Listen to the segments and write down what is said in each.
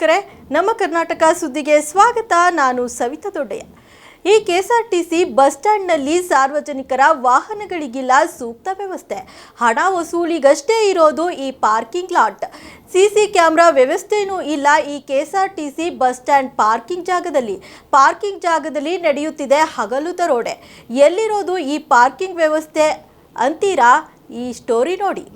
ವೀಕ್ಷಕರೇ, ನಮ್ಮ ಕರ್ನಾಟಕ ಸುದ್ದಿಗೆ ಸ್ವಾಗತ. ನಾನು ಸವಿತಾ ದೊಡ್ಡಯ್ಯ. ಈ ಕೆಎಸ್ಆರ್ಟಿಸಿ ಬಸ್ ಸ್ಟ್ಯಾಂಡ್ನಲ್ಲಿ ಸಾರ್ವಜನಿಕರ ವಾಹನಗಳಿಗಿಲ್ಲ ಸೂಕ್ತ ವ್ಯವಸ್ಥೆ. ಹಣ ವಸೂಲಿಗಷ್ಟೇ ಇರೋದು ಈ ಪಾರ್ಕಿಂಗ್ ಲಾಟ್. ಸಿಸಿ ಕ್ಯಾಮ್ರಾ ವ್ಯವಸ್ಥೆಯೂ ಇಲ್ಲ ಈ ಕೆಎಸ್ಆರ್ಟಿಸಿ ಬಸ್ ಸ್ಟ್ಯಾಂಡ್ ಪಾರ್ಕಿಂಗ್ ಜಾಗದಲ್ಲಿ. ಪಾರ್ಕಿಂಗ್ ಜಾಗದಲ್ಲಿ ನಡೆಯುತ್ತಿದೆ ಹಗಲು ತರೋಡೆ ಎಲ್ಲಿರೋದು ಈ ಪಾರ್ಕಿಂಗ್ ವ್ಯವಸ್ಥೆ ಅಂತೀರಾ? ಈ ಸ್ಟೋರಿ ನೋಡಿ.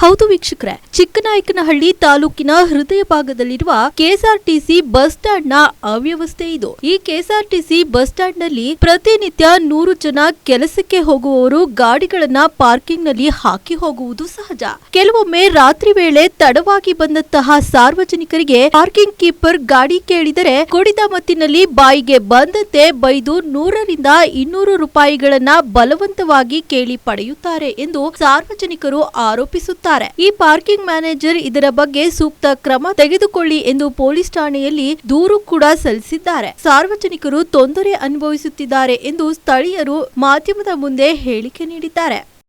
ಹೌದು ವೀಕ್ಷಕರೇ, ಚಿಕ್ಕನಾಯಕನಹಳ್ಳಿ ತಾಲೂಕಿನ ಹೃದಯ ಭಾಗದಲ್ಲಿರುವ ಕೆಎಸ್ಆರ್ಟಿಸಿ ಬಸ್ ಸ್ಟ್ಯಾಂಡ್ನ ಅವ್ಯವಸ್ಥೆ ಇದು. ಈ ಕೆಎಸ್ಆರ್ಟಿಸಿ ಬಸ್ ಸ್ಟ್ಯಾಂಡ್ನಲ್ಲಿ ಪ್ರತಿನಿತ್ಯ ನೂರು ಜನ ಕೆಲಸಕ್ಕೆ ಹೋಗುವವರು ಗಾಡಿಗಳನ್ನ ಪಾರ್ಕಿಂಗ್ನಲ್ಲಿ ಹಾಕಿ ಹೋಗುವುದು ಸಹಜ. ಕೆಲವೊಮ್ಮೆ ರಾತ್ರಿ ವೇಳೆ ತಡವಾಗಿ ಬಂದಂತಹ ಸಾರ್ವಜನಿಕರಿಗೆ ಪಾರ್ಕಿಂಗ್ ಕೀಪರ್ ಗಾಡಿ ಕೇಳಿದರೆ ಕುಡಿದ ಮತ್ತಿನಲ್ಲಿ ಬಾಯಿಗೆ ಬಂದಂತೆ ಬೈದು ನೂರರಿಂದ ಇನ್ನೂರು ರೂಪಾಯಿಗಳನ್ನ ಬಲವಂತವಾಗಿ ಕೇಳಿ ಪಡೆಯುತ್ತಾರೆ ಎಂದು ಸಾರ್ವಜನಿಕರು ಆರೋಪಿಸುತ್ತಾರೆ ಈ ಪಾರ್ಕಿಂಗ್ ಮ್ಯಾನೇಜರ್ ಇದರ ಬಗ್ಗೆ ಸೂಕ್ತ ಕ್ರಮ ತೆಗೆದುಕೊಳ್ಳಿ ಎಂದು ಪೊಲೀಸ್ ಠಾಣೆಯಲ್ಲಿ ದೂರು ಕೂಡ ಸಲ್ಲಿಸಿದ್ದಾರೆ. ಸಾರ್ವಜನಿಕರು ತೊಂದರೆ ಅನುಭವಿಸುತ್ತಿದ್ದಾರೆ ಎಂದು ಸ್ಥಳೀಯರು ಮಾಧ್ಯಮದ ಮುಂದೆ ಹೇಳಿಕೆ ನೀಡಿದ್ದಾರೆ.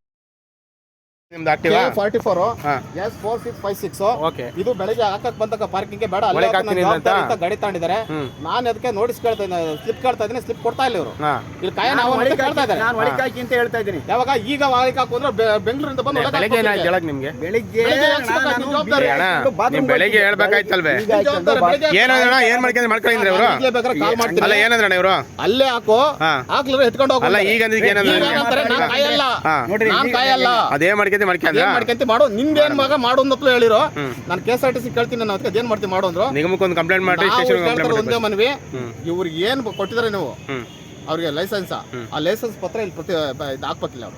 ನಿಮ್ದು ಆಕ್ಟಿವಾ ಫಾರ್ಟಿ ಫೋರ್ ಹಾ. Yes four six five six okay ಇದು ಬೆಳಗ್ಗೆ ಹಾಕಕ್ ಬಂದಕ್ಕ ಪಾರ್ಕಿಂಗ್ ಬೇಡ. ಅಲ್ಲಿ ಒಳಗೆ ಹಾಕು, ಹಾಕ್ತೀನಿ ನಾನು ಅಂತ? ಗಾಡಿ ತಗೊಂಡಿದ್ದಾರೆ ನಾನು ಅದಕ್ಕೆ ನೋಟಿಸ್ ಕೇಳ್ತಾ ಇದ್ದೀನಿ ಸ್ಲಿಪ್ ಕೇಳ್ತಾ ಇದ್ದೀನಿ ಸ್ಲಿಪ್ ಕೊಡ್ತಾ ಇಲ್ಲ ಇವರು. ಇಲ್ಲಿ ಕಾಯ ನಾವು ಅಂತ ಕೇಳ್ತಾ ಇದ್ದಾರೆ. ನಾನು ಒಳಗೆ ಹಾಕಿ ಅಂತ ಹೇಳ್ತಾ ಇದ್ದೀನಿ. ಯಾವಾಗ ಈಗ ಒಳಗೆ ಹಾಕು ಅಂದ್ರೆ ಬೆ- ಬೆಂಗಳೂರಿಂದ ಬಂದು ಒಳಗೆ ಬೆಳಗ್ಗೆ ಏನಾಯ್ತು? ಹಾಕ್ಬೇಕು ಹೇಳಕ್ ನಿಮ್ಗೆ? ಬೆಳಿಗ್ಗೆ ಹೇಳ್ಬೇಕಾಯ್ತಲ್ವೇ? ಏನಂದ್ರಣ ಏನ್ ಮಾಡ್ಕೊಂಡು ಮಾಡ್ಕೊಂಡಿದ್ರೆ ಇವರು? ಅಲ್ಲ ಏನಂದ್ರಣ ಇವರು? ಅಲ್ಲೇ ಹಾಕು. ಹಾಕ್ಲಿದ್ರೆ ಎತ್ಕೊಂಡು ಹೋಗಲ್ಲ ಅಲ್ಲ ಈಗ ಏನಂದ್ರೆ ನಾನ್ ಕಾಯಲ್ಲ. ಹಾ. ನೋಡ್ರಿ, ಮಾಡ್ಕೊಂತ ಮಾಡ್ಕೊಂಡ್ರ ಏನ್ ಮಾಡ್ಕೊಂತಿ ಮಾಡು. ನಿಂದೇನ್ ಮಗ ಮಾಡು ಅಂತ ಹೇಳಿರೋ. ನಾನು K S R T C ಕೇಳ್ತೀನಿ ನಾನು ಅದಕ್ಕೆ ಅದೇನ್ ಮಾಡ್ತೀನಿ ಮಾಡು ಅಂದ್ರು. ನಿಗಮಕ್ಕೊಂದು ಕಂಪ್ಲೇಂಟ್ ಮಾಡಿ ಸ್ಟೇಷನ್ ಕೇಳ್ತಾರೆ ಕಂಪ್ಲೇಂಟ್ ಒಂದೇ ಮನವಿ. ಇವ್ರಿಗೆ ಏನ್ ಕೊಟ್ಟಿದ್ರೆ ನೀವು? ಅವ್ರಿಗೆ ಲೈಸೆನ್ಸ್ ಆ ಲೈಸೆನ್ಸ್ ಪತ್ರ ಇಲ್ಲಿ ಪ್ರತಿ ಇದು ಹಾಕ್ಬೇಕಿಲ್ಲ ಅವ್ರು.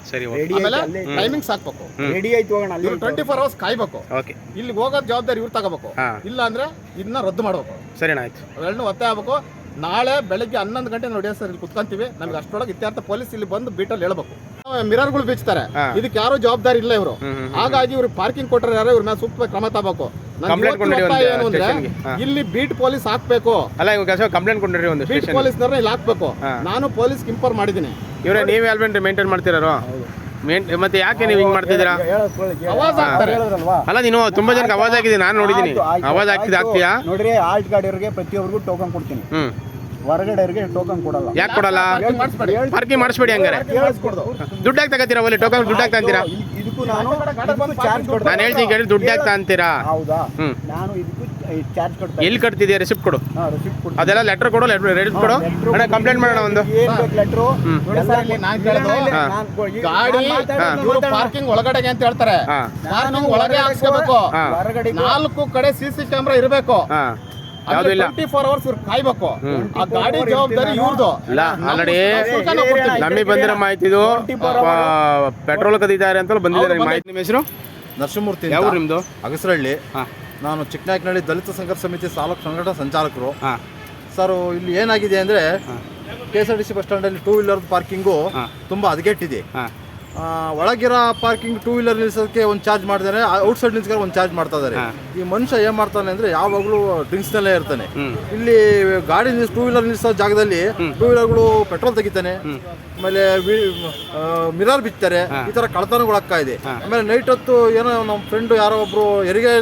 ಆಮೇಲೆ ಟೈಮಿಂಗ್ಸ್ ಹಾಕ್ಬೇಕು. ರೆಡಿ ಆಯ್ತು ಹೋಗೋಣ ಅಲ್ಲಿ ಇವ್ರು ಟ್ವೆಂಟಿ ಫೋರ್ ಅವರ್ಸ್ ಕಾಯ್ಬೇಕು. ಓಕೆ. ಇಲ್ಲಿ ಹೋಗೋದ್ ಜವಾಬ್ದಾರಿ ಇವ್ರು ತಗೋಬೇಕು. ಇಲ್ಲ ಅಂದ್ರೆ ಇದನ್ನ ರದ್ದು ಮಾಡ್ಬೇಕು. ಸರಿ ಆಯ್ತು. ಅವೆರಡನ್ನೂ ಒತ್ತೆ ಆಗ್ಬೇಕು. ನಾಳೆ ಬೆಳಗ್ಗೆ ಹನ್ನೊಂದು ಗಂಟೆ ನೋಡಿ ಸರ್ ಇಲ್ಲಿ ಕುತ್ಕೊಂತೀವಿ? ನಮ್ಗೆ ಅಷ್ಟೊಳಗೆ ಇತ್ಯರ್ಥ ಪೊಲೀಸ್ ಇಲ್ಲಿ ಬಂದು ಬೀಟಲ್ಲಿ ಹೇಳ್ಬೇಕು. ಮಿರರ್ಗಳು ಬೀಚ್ತಾರೆ. ಇದಕ್ಕೆ ಯಾರು ಜವಾಬ್ದಾರಿ ಇಲ್ಲ ಇವರು. ಹಾಗಾಗಿ ಇವ್ರು ಪಾರ್ಕಿಂಗ್ ಕೊಟ್ಟರೆ ಯಾರೋ ಇವ್ರ ಮೇಲೆ ಸೂಕ್ತ ಕ್ರಮ ತಗೋಬೇಕು. ಏನು ಅಂದ್ರೆ ಇಲ್ಲಿ ಬೀಟ್ ಪೊಲೀಸ್ ಹಾಕ್ಬೇಕು. ಅಲ್ಲ ಇವಾಗ ಕಂಪ್ಲೇಂಟ್ ಕೊಟ್ಟಿರಿ ಒಂದು ಬೀಟ್ ಪೊಲೀಸ್ ಪೊಲೀಸ್ನವ್ರನ್ನ ಇಲ್ಲಿ ಹಾಕ್ಬೇಕು. ನಾನು ಪೊಲೀಸ್ ಇಂಪೋರ್ ಮಾಡಿದ್ದೀನಿ. ಇವರೇ ನೀವೇ ಅಲ್ವೇನ್ರಿ ಮೇಂಟೈನ್ ಮಾಡ್ತಿರೋ ಮೇನ್ ಮತ್ತೆ ಯಾಕೆ ನೀವು ಹಿಂಗ್ ಮಾಡ್ತಿದ್ದೀರಾ? ಅಲ್ಲ ನೀನು ತುಂಬಾ ಜನಕ್ಕೆ ಅವಾಜ್ ಆಗಿದೆ ನಾನು ಆಯ್ತು, ಅವಾಜ್ ಆಗ್ತಿದೆ ಆಯ್ತು. ಆಗ್ತೀಯಾ ನೋಡ್ರಿ ಆಲ್ಟ್ ಗಾಡಿಯವ್ರಿಗೆ ಪ್ರತಿಯೊಬ್ಬರಿಗೂ ಟೋಕನ್ ಕೊಡ್ತೀನಿ. ಹ್ಮ್. ಹೊರಗಡೆಯವ್ರಿಗೆ ಟೋಕನ್ ಕೊಡಲ್ಲ. ಯಾಕೆ ಕೊಡಲ್ಲ? Parking ಮಾಡಿಸ್ಬೇಡಿ. ಪಾರ್ಕಿಂಗ್ ಮಾಡಿಸ್ಬೇಡಿ ಹಂಗಾರೆ. ಕೇಳಿಸ್ಕೊಡ್ದು. ದುಡ್ಡು ಯಾಕೆ ತಗೋತೀರಾ ಒಳ್ಳೆ ಟೋಕನ್ ದುಡ್ಡು ತಂತೀರಾ ಅಂತೀರಾ ಇದಕ್ಕೂ ನಾನು ನಾನು ಹೇಳ್ತೀನಿ ಕೇಳಿ ದುಡ್ಡು ಯಾಕೆ ಅಂತೀರಾ ಹೌದಾ? ಹ್ಮ್. ನಾನು ಇದಕ್ಕೂ ಚಾರ್ಜ್ ಎಲ್ಲಿ ಕಟ್ತಿದ್ಯಾ? ರಿಸಿಪ್ಟ್ ಕೊಡು. ಹಾ ರಿಸಿಪ್ಟ್ ಕೊಡ್ತೀನಿ. ಅದೆಲ್ಲ ಲೆಟರ್ ಕೊಡು ಲೆಟರ್ ಕೊಡು. ಅಣ್ಣ ಕಂಪ್ಲೇಂಟ್ ಮಾಡೋಣ ಒಂದು. ಏನ್ ಬೇಕು ಲೆಟ್ರು ಹ್ಮ್. ನೋಡಿ ಸರ್, ಇಲ್ಲಿ ನಾನ್ ಕೇಳೋದು, ಗಾಡಿ ಇವರು ಪಾರ್ಕಿಂಗ್ ಒಳಗಡೆಗೆ ಅಂತ ಹೇಳ್ತಾರೆ. ಪಾರ್ಕಿಂಗ್ ಒಳಗೆ ಹಾಕ್ಸ್ಕೋಬೇಕು. ಹೊರಗಡೆ ನಾಲ್ಕು ಕಡೆ ಸಿ ಸಿ ಕ್ಯಾಮ್ರಾ ಇರಬೇಕು. ಟ್ವೆಂಟಿ ಫೋರ್ ಅವರ್ಸ್ ಇವ್ರು ಕಾಯ್ಬೇಕು. ಆ ಗಾಡಿ ಜವಾಬ್ದಾರಿ ಇವ್ರದ್ದು ಇಲ್ಲ ಆಲ್ರೆಡಿ ನಮಗೆ ಬಂದಿರೋ ಮಾಹಿತಿ ಇದು ಪೆಟ್ರೋಲ್ ಕದಿದ್ದಾರೆ ಅಂತ ಬಂದಿದ್ದಾರೆ ಮಾಹಿತಿ. ನಿಮ್ಮ ಹೆಸರು? ನರಸಿಂಹಮೂರ್ತಿ ಯಾವ ನಿಮ್ದು? ಅಗಸರಹಳ್ಳಿ ಹಾ. ನಾನು ಚಿಕ್ಕನಾಯಕನಹಳ್ಳಿ ದಲಿತ ಸಂಘರ್ಷ ಸಮಿತಿ ತಾಲೂಕು ಸಂಘಟನಾ ಸಂಚಾಲಕರು. ಸರ್ ಇಲ್ಲಿ ಏನಾಗಿದೆ ಅಂದರೆ. K S R T C bus ಸ್ಟ್ಯಾಂಡಲ್ಲಿ two wheeler parking ತುಂಬಾ ಹದಗೆಟ್ಟಿದೆ. ಒಳಗಿರೋ ಪಾರ್ಕಿಂಗ್ ಟೂ ವೀಲರ್ ನಿಲ್ಸೋದಕ್ಕೆ ಒಂದು ಚಾರ್ಜ್ ಮಾಡ್ತಾರೆ ಔಟ್ ಸೈಡ್ ನಿಲ್ಸ್ಕೊಂಡು ಒಂದು ಚಾರ್ಜ್ ಮಾಡ್ತಾ ಇದಾರೆ. ಈ ಮನುಷ್ಯ ಏನು ಮಾಡ್ತಾನೆ ಅಂದರೆ ಯಾವಾಗಲೂ ಡ್ರಿಂಕ್ಸ್ನಲ್ಲೇ ಇರ್ತಾನೆ. ಇಲ್ಲಿ ಗಾಡಿ ನಿಲ್ಸ್ ಟೂ ವೀಲರ್ ನಿಲ್ಸೋ ಜಾಗದಲ್ಲಿ ಟೂ ವೀಲರ್ಗಳು ಪೆಟ್ರೋಲ್ ತೆಗಿತಾನೆ. ಆಮೇಲೆ ಮಿರರ್ ಬಿಚ್ತಾರೆ ಈ ಥರ ಕಳ್ತನಗಳು ಆಗ್ತಾ ಇದೆ. ಆಮೇಲೆ ನೈಟ್ ಹೊತ್ತು ಏನೋ ನಮ್ಮ ಫ್ರೆಂಡ್ ಯಾರೋ ಒಬ್ರು ಹೆರಿಗೆ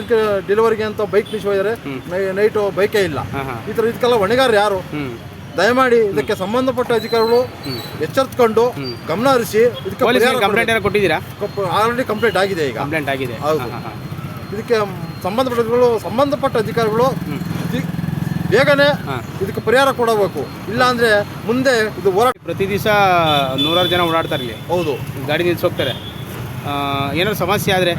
ಡೆಲಿವರಿಗೆ ಅಂತ ಬೈಕ್ ನಿಲ್ಸಿದ್ದಾರೆ ನೈಟು ಬೈಕೇ ಇಲ್ಲ. ಈ ತರ ಇದಕ್ಕೆಲ್ಲ ಹೊಣೆಗಾರ ಯಾರು? ದಯಮಾಡಿ ಇದಕ್ಕೆ ಸಂಬಂಧಪಟ್ಟ ಅಧಿಕಾರಿಗಳು ಎಚ್ಚೆತ್ಕೊಂಡು ಗಮನ ಹರಿಸಿ ಇದಕ್ಕೆ ಕಂಪ್ಲೇಂಟ್ ಏನೋ ಕೊಟ್ಟಿದ್ದೀರಾ? ಆಲ್ರೆಡಿ ಕಂಪ್ಲೇಂಟ್ ಆಗಿದೆ ಈಗ. ಕಂಪ್ಲೇಂಟ್ ಆಗಿದೆ. ಹೌದು. ಇದಕ್ಕೆ ಸಂಬಂಧಪಟ್ಟ ಸಂಬಂಧಪಟ್ಟ ಅಧಿಕಾರಿಗಳು ಬೇಗನೆ ಇದಕ್ಕೆ ಪರಿಹಾರ ಕೊಡಬೇಕು. ಇಲ್ಲ ಅಂದ್ರೆ ಮುಂದೆ ಇದು ಹೋರಾಟ. ಪ್ರತಿ ದಿವಸ ನೂರಾರು ಜನ ಓಡಾಡ್ತಾರೆ ಇಲ್ಲಿ. ಹೌದು. ಗಾಡಿ ನಿಲ್ಸಿ ಹೋಗ್ತಾರೆ ಆ, ಏನಾದ್ರು ಸಮಸ್ಯೆ ಆದ್ರೆ?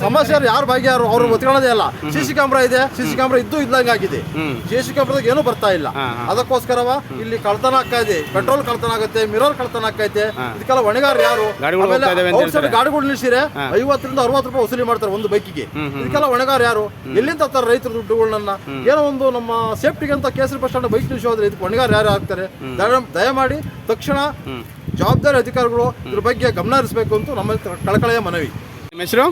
ಸಮಸ್ಯೆ ಯಾರು ಭಾಗ್ಯಾರು ಅವ್ರು ಒತ್ಕೊಳ್ಳೋದೇ ಅಲ್ಲ. ಸಿ ಸಿ ಕ್ಯಾಮ್ರಾ ಇದೆ. ಸಿ ಸಿ ಕ್ಯಾಮ್ರಾ ಇದ್ದು ಇದ್ದಂಗೆ ಆಗಿದೆ. ಸಿಸಿ ಸಿ ಸಿ ಕ್ಯಾಮ್ರಾದಾಗ ಏನೂ ಬರ್ತಾ ಇಲ್ಲ. ಅದಕ್ಕೋಸ್ಕರವ ಇಲ್ಲಿ ಕಳ್ತನ ಆಗ್ತಾ ಇದೆ. ಪೆಟ್ರೋಲ್ ಕಳ್ತನ ಆಗುತ್ತೆ ಮಿರರ್ ಕಳ್ತನ ಆಗ್ತೈತೆ ಹಾ. ಇದಕ್ಕೆಲ್ಲ ಹೊಣೆಗಾರ ಯಾರು? ಗಾಡಿಗಳು ನಿಲ್ಸಿರೆ. ಐವತ್ತರಿಂದ ಅರವತ್ತು ರೂಪಾಯಿ ವಸೂಲಿ ಮಾಡ್ತಾರೆ ಒಂದು ಬೈಕಿಗೆ. ಇದಕ್ಕೆಲ್ಲ ಹೊಣೆಗಾರ ಯಾರು? ಎಲ್ಲಿಂದ ತರ ರೈತರ ದುಡ್ಡುಗಳನ್ನ? ಏನೋ ಒಂದು ನಮ್ಮ ಸೇಫ್ಟಿಗೆ ಅಂತ ಕೇಸರಿ ಬಸ್ ಸ್ಟ್ಯಾಂಡ್ ಬೈಕ್ ನಿಲ್ಸೋದ್ರೆ ಇದಕ್ಕೆ ಹೊಣೆಗಾರ ಯಾರು ಆಗ್ತಾರೆ? ದಯ- ದಯಮಾಡಿ ತಕ್ಷಣ ಜವಾಬ್ದಾರಿ ಅಧಿಕಾರಿಗಳು ಇದ್ರ ಬಗ್ಗೆ ಗಮನ ಹರಿಸಬೇಕು ಅಂತ ನಮ್ಮ ಕಳಕಳೆಯ ಮನವಿ. ನಿಮ್ಮ ಹೆಸರು?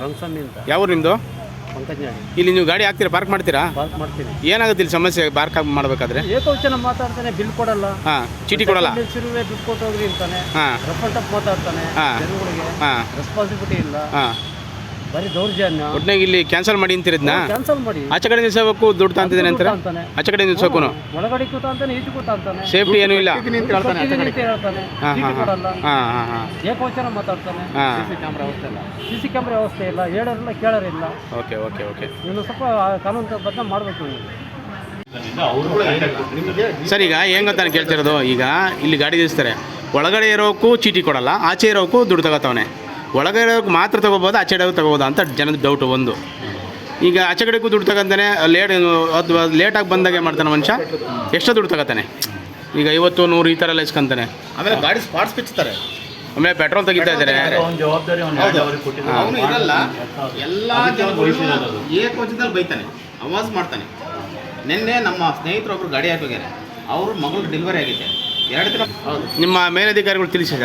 ರಂಗಸ್ವಾಮಿ ಅಂತ. ಯಾವ ಊರು ನಿಮ್ದು? ಪಂಕಜ್ನಾಡಿ ಇಲ್ಲಿ ನೀವು ಗಾಡಿ ಹಾಕ್ತೀರಾ ಪಾರ್ಕ್ ಮಾಡ್ತೀರಾ? ಪಾರ್ಕ್ ಮಾಡ್ತೀನಿ. ಏನಾಗುತ್ತೆ ಇಲ್ಲಿ ಸಮಸ್ಯೆ ಪಾರ್ಕ್ ಮಾಡಬೇಕಾದ್ರೆ? ಏಕವಚನ ಮಾತಾಡ್ತಾನೆ ಬಿಲ್ ಕೊಡಲ್ಲ. ಹಾಂ ಚೀಟಿ ಕೊಡಲ್ಲ. ನಿಲ್ಸಿರುವೆ ದುಡ್ಡು ಕೊಟ್ಟೋಗ್ರಿ ಅಂತಾನೆ. ಹಾ. ರಫ್ ಅಂಡ್ ಟಫ್ ಮಾತಾಡ್ತಾನೆ ಹಾ. ರೆಸ್ಪಾನ್ಸಿಬಿಲಿಟಿ ಇಲ್ಲ. ಹಾ. ಬರೀ ದೌರ್ಜನ್ಯ. ಒಟ್ನಾಗ ಇಲ್ಲಿ ಕ್ಯಾನ್ಸಲ್ ಮಾಡಿ ಅಂತಿರಿದ್ನಾ ಕ್ಯಾನ್ಸಲ್ ಮಾಡಿ. ಆಚೆ ಕಡೆ ನಿಲ್ಸಬೇಕು ದುಡ್ಡು ತಾಂತಿದ್ದೀನಿ ಅಂತ ಅಂತಾನೆ ಆಚೆ ಕಡೆ ನಿಲ್ಸೋಕು ಒಳಗಡೆ ಕೂತ ಅಂತಾನೆ ಈಚೆ ಕೂತ ಅಂತಾನೆ ಸೇಫ್ಟಿ ಏನೂ ಇಲ್ಲ. ಅಂತ ಹೇಳ್ತಾನೆ ಹಾಂ ಚೀಟಿ ಹಾಂ ಕೊಡಲ್ಲ. ಹಾಂ ಹಾಂ ಹಾಂ. ಏಕವಚನ ಮಾತಾಡ್ತಾನೆ. ಹಾಂ. ವ್ಯವಸ್ಥೆ ಇಲ್ಲ. ಸಿ ಸಿ ಕ್ಯಾಮ್ರಾ ವ್ಯವಸ್ಥೆ ಇಲ್ಲ. ಹೇಳೋರಿಲ್ಲ ಕೇಳೋರಿಲ್ಲ. Okay okay okay. ಇನ್ನು ಸ್ವಲ್ಪ ಕಾನೂನು ಬದ್ಧ ಮಾಡಬೇಕು ನೀವು. ಸರ್ ಈಗ ಹೆಂಗ್ ಅಂತ ನಾನು ಕೇಳ್ತಿರೋದು? ಈಗ ಇಲ್ಲಿ ಗಾಡಿ ನಿಲ್ಲಿಸ್ತಾರೆ ಒಳಗಡೆ ಇರೋಕ್ಕೂ ಚೀಟಿ ಕೊಡಲ್ಲ ಆಚೆ ಇರೋಕ್ಕೂ ದುಡ್ಡು ತಗೋತಾವನೆ. ಒಳಗಡೆ ಇರೋಕ್ಕೆ ಮಾತ್ರ ತಗೋಬೋದು ಆಚೆ ತಗೋಬೋದು ತಗೋಬೋದಾ ಅಂತ ಜನದ ಡೌಟು ಒಂದು. ಈಗ ಆಚೆ ಕಡೆಗೂ ದುಡ್ಡು ತಗೊಂತಾನೆ ಲೇಟ್ ಅಥವಾ ಲೇಟಾಗಿ ಬಂದಾಗ ಏನು ಮಾಡ್ತಾನೆ ಮನುಷ್ಯ? ಎಷ್ಟೋ ದುಡ್ಡು ತಗೋತಾನೆ. ಈಗ ಐವತ್ತು ನೂರು ಈ ಥರ ಎಲ್ಲ ಇಸ್ಕೊಂತಾನೆ. ಆಮೇಲೆ ಗಾಡಿ ಸ್ಪಾಟ್ಸ್ ಬಿಚ್ಚುತ್ತಾರೆ. ಆಮೇಲೆ ಪೆಟ್ರೋಲ್ ತೆಗಿತಾ ಇದ್ದಾರೆ. ಅವನು ಇರಲ್ಲ ಎಲ್ಲ ಜನಗಳು ಏಕವಚನದಲ್ಲಿ ಬೈತಾನೆ ಅವಾಜ್ ಮಾಡ್ತಾನೆ. ನಿನ್ನೆ ನಮ್ಮ ಸ್ನೇಹಿತರೊಬ್ಬರು ಗಾಡಿ ಹಾಕೋಗ್ಯಾರೆ ಅವರು ಮಗಳು ಡೆಲಿವರಿ ಆಗಿದೆ ಎರಡು ದಿನ ನಿಮ್ಮ ಮೇಲಧಿಕಾರಿಗಳು ತಿಳಿಸಿದ?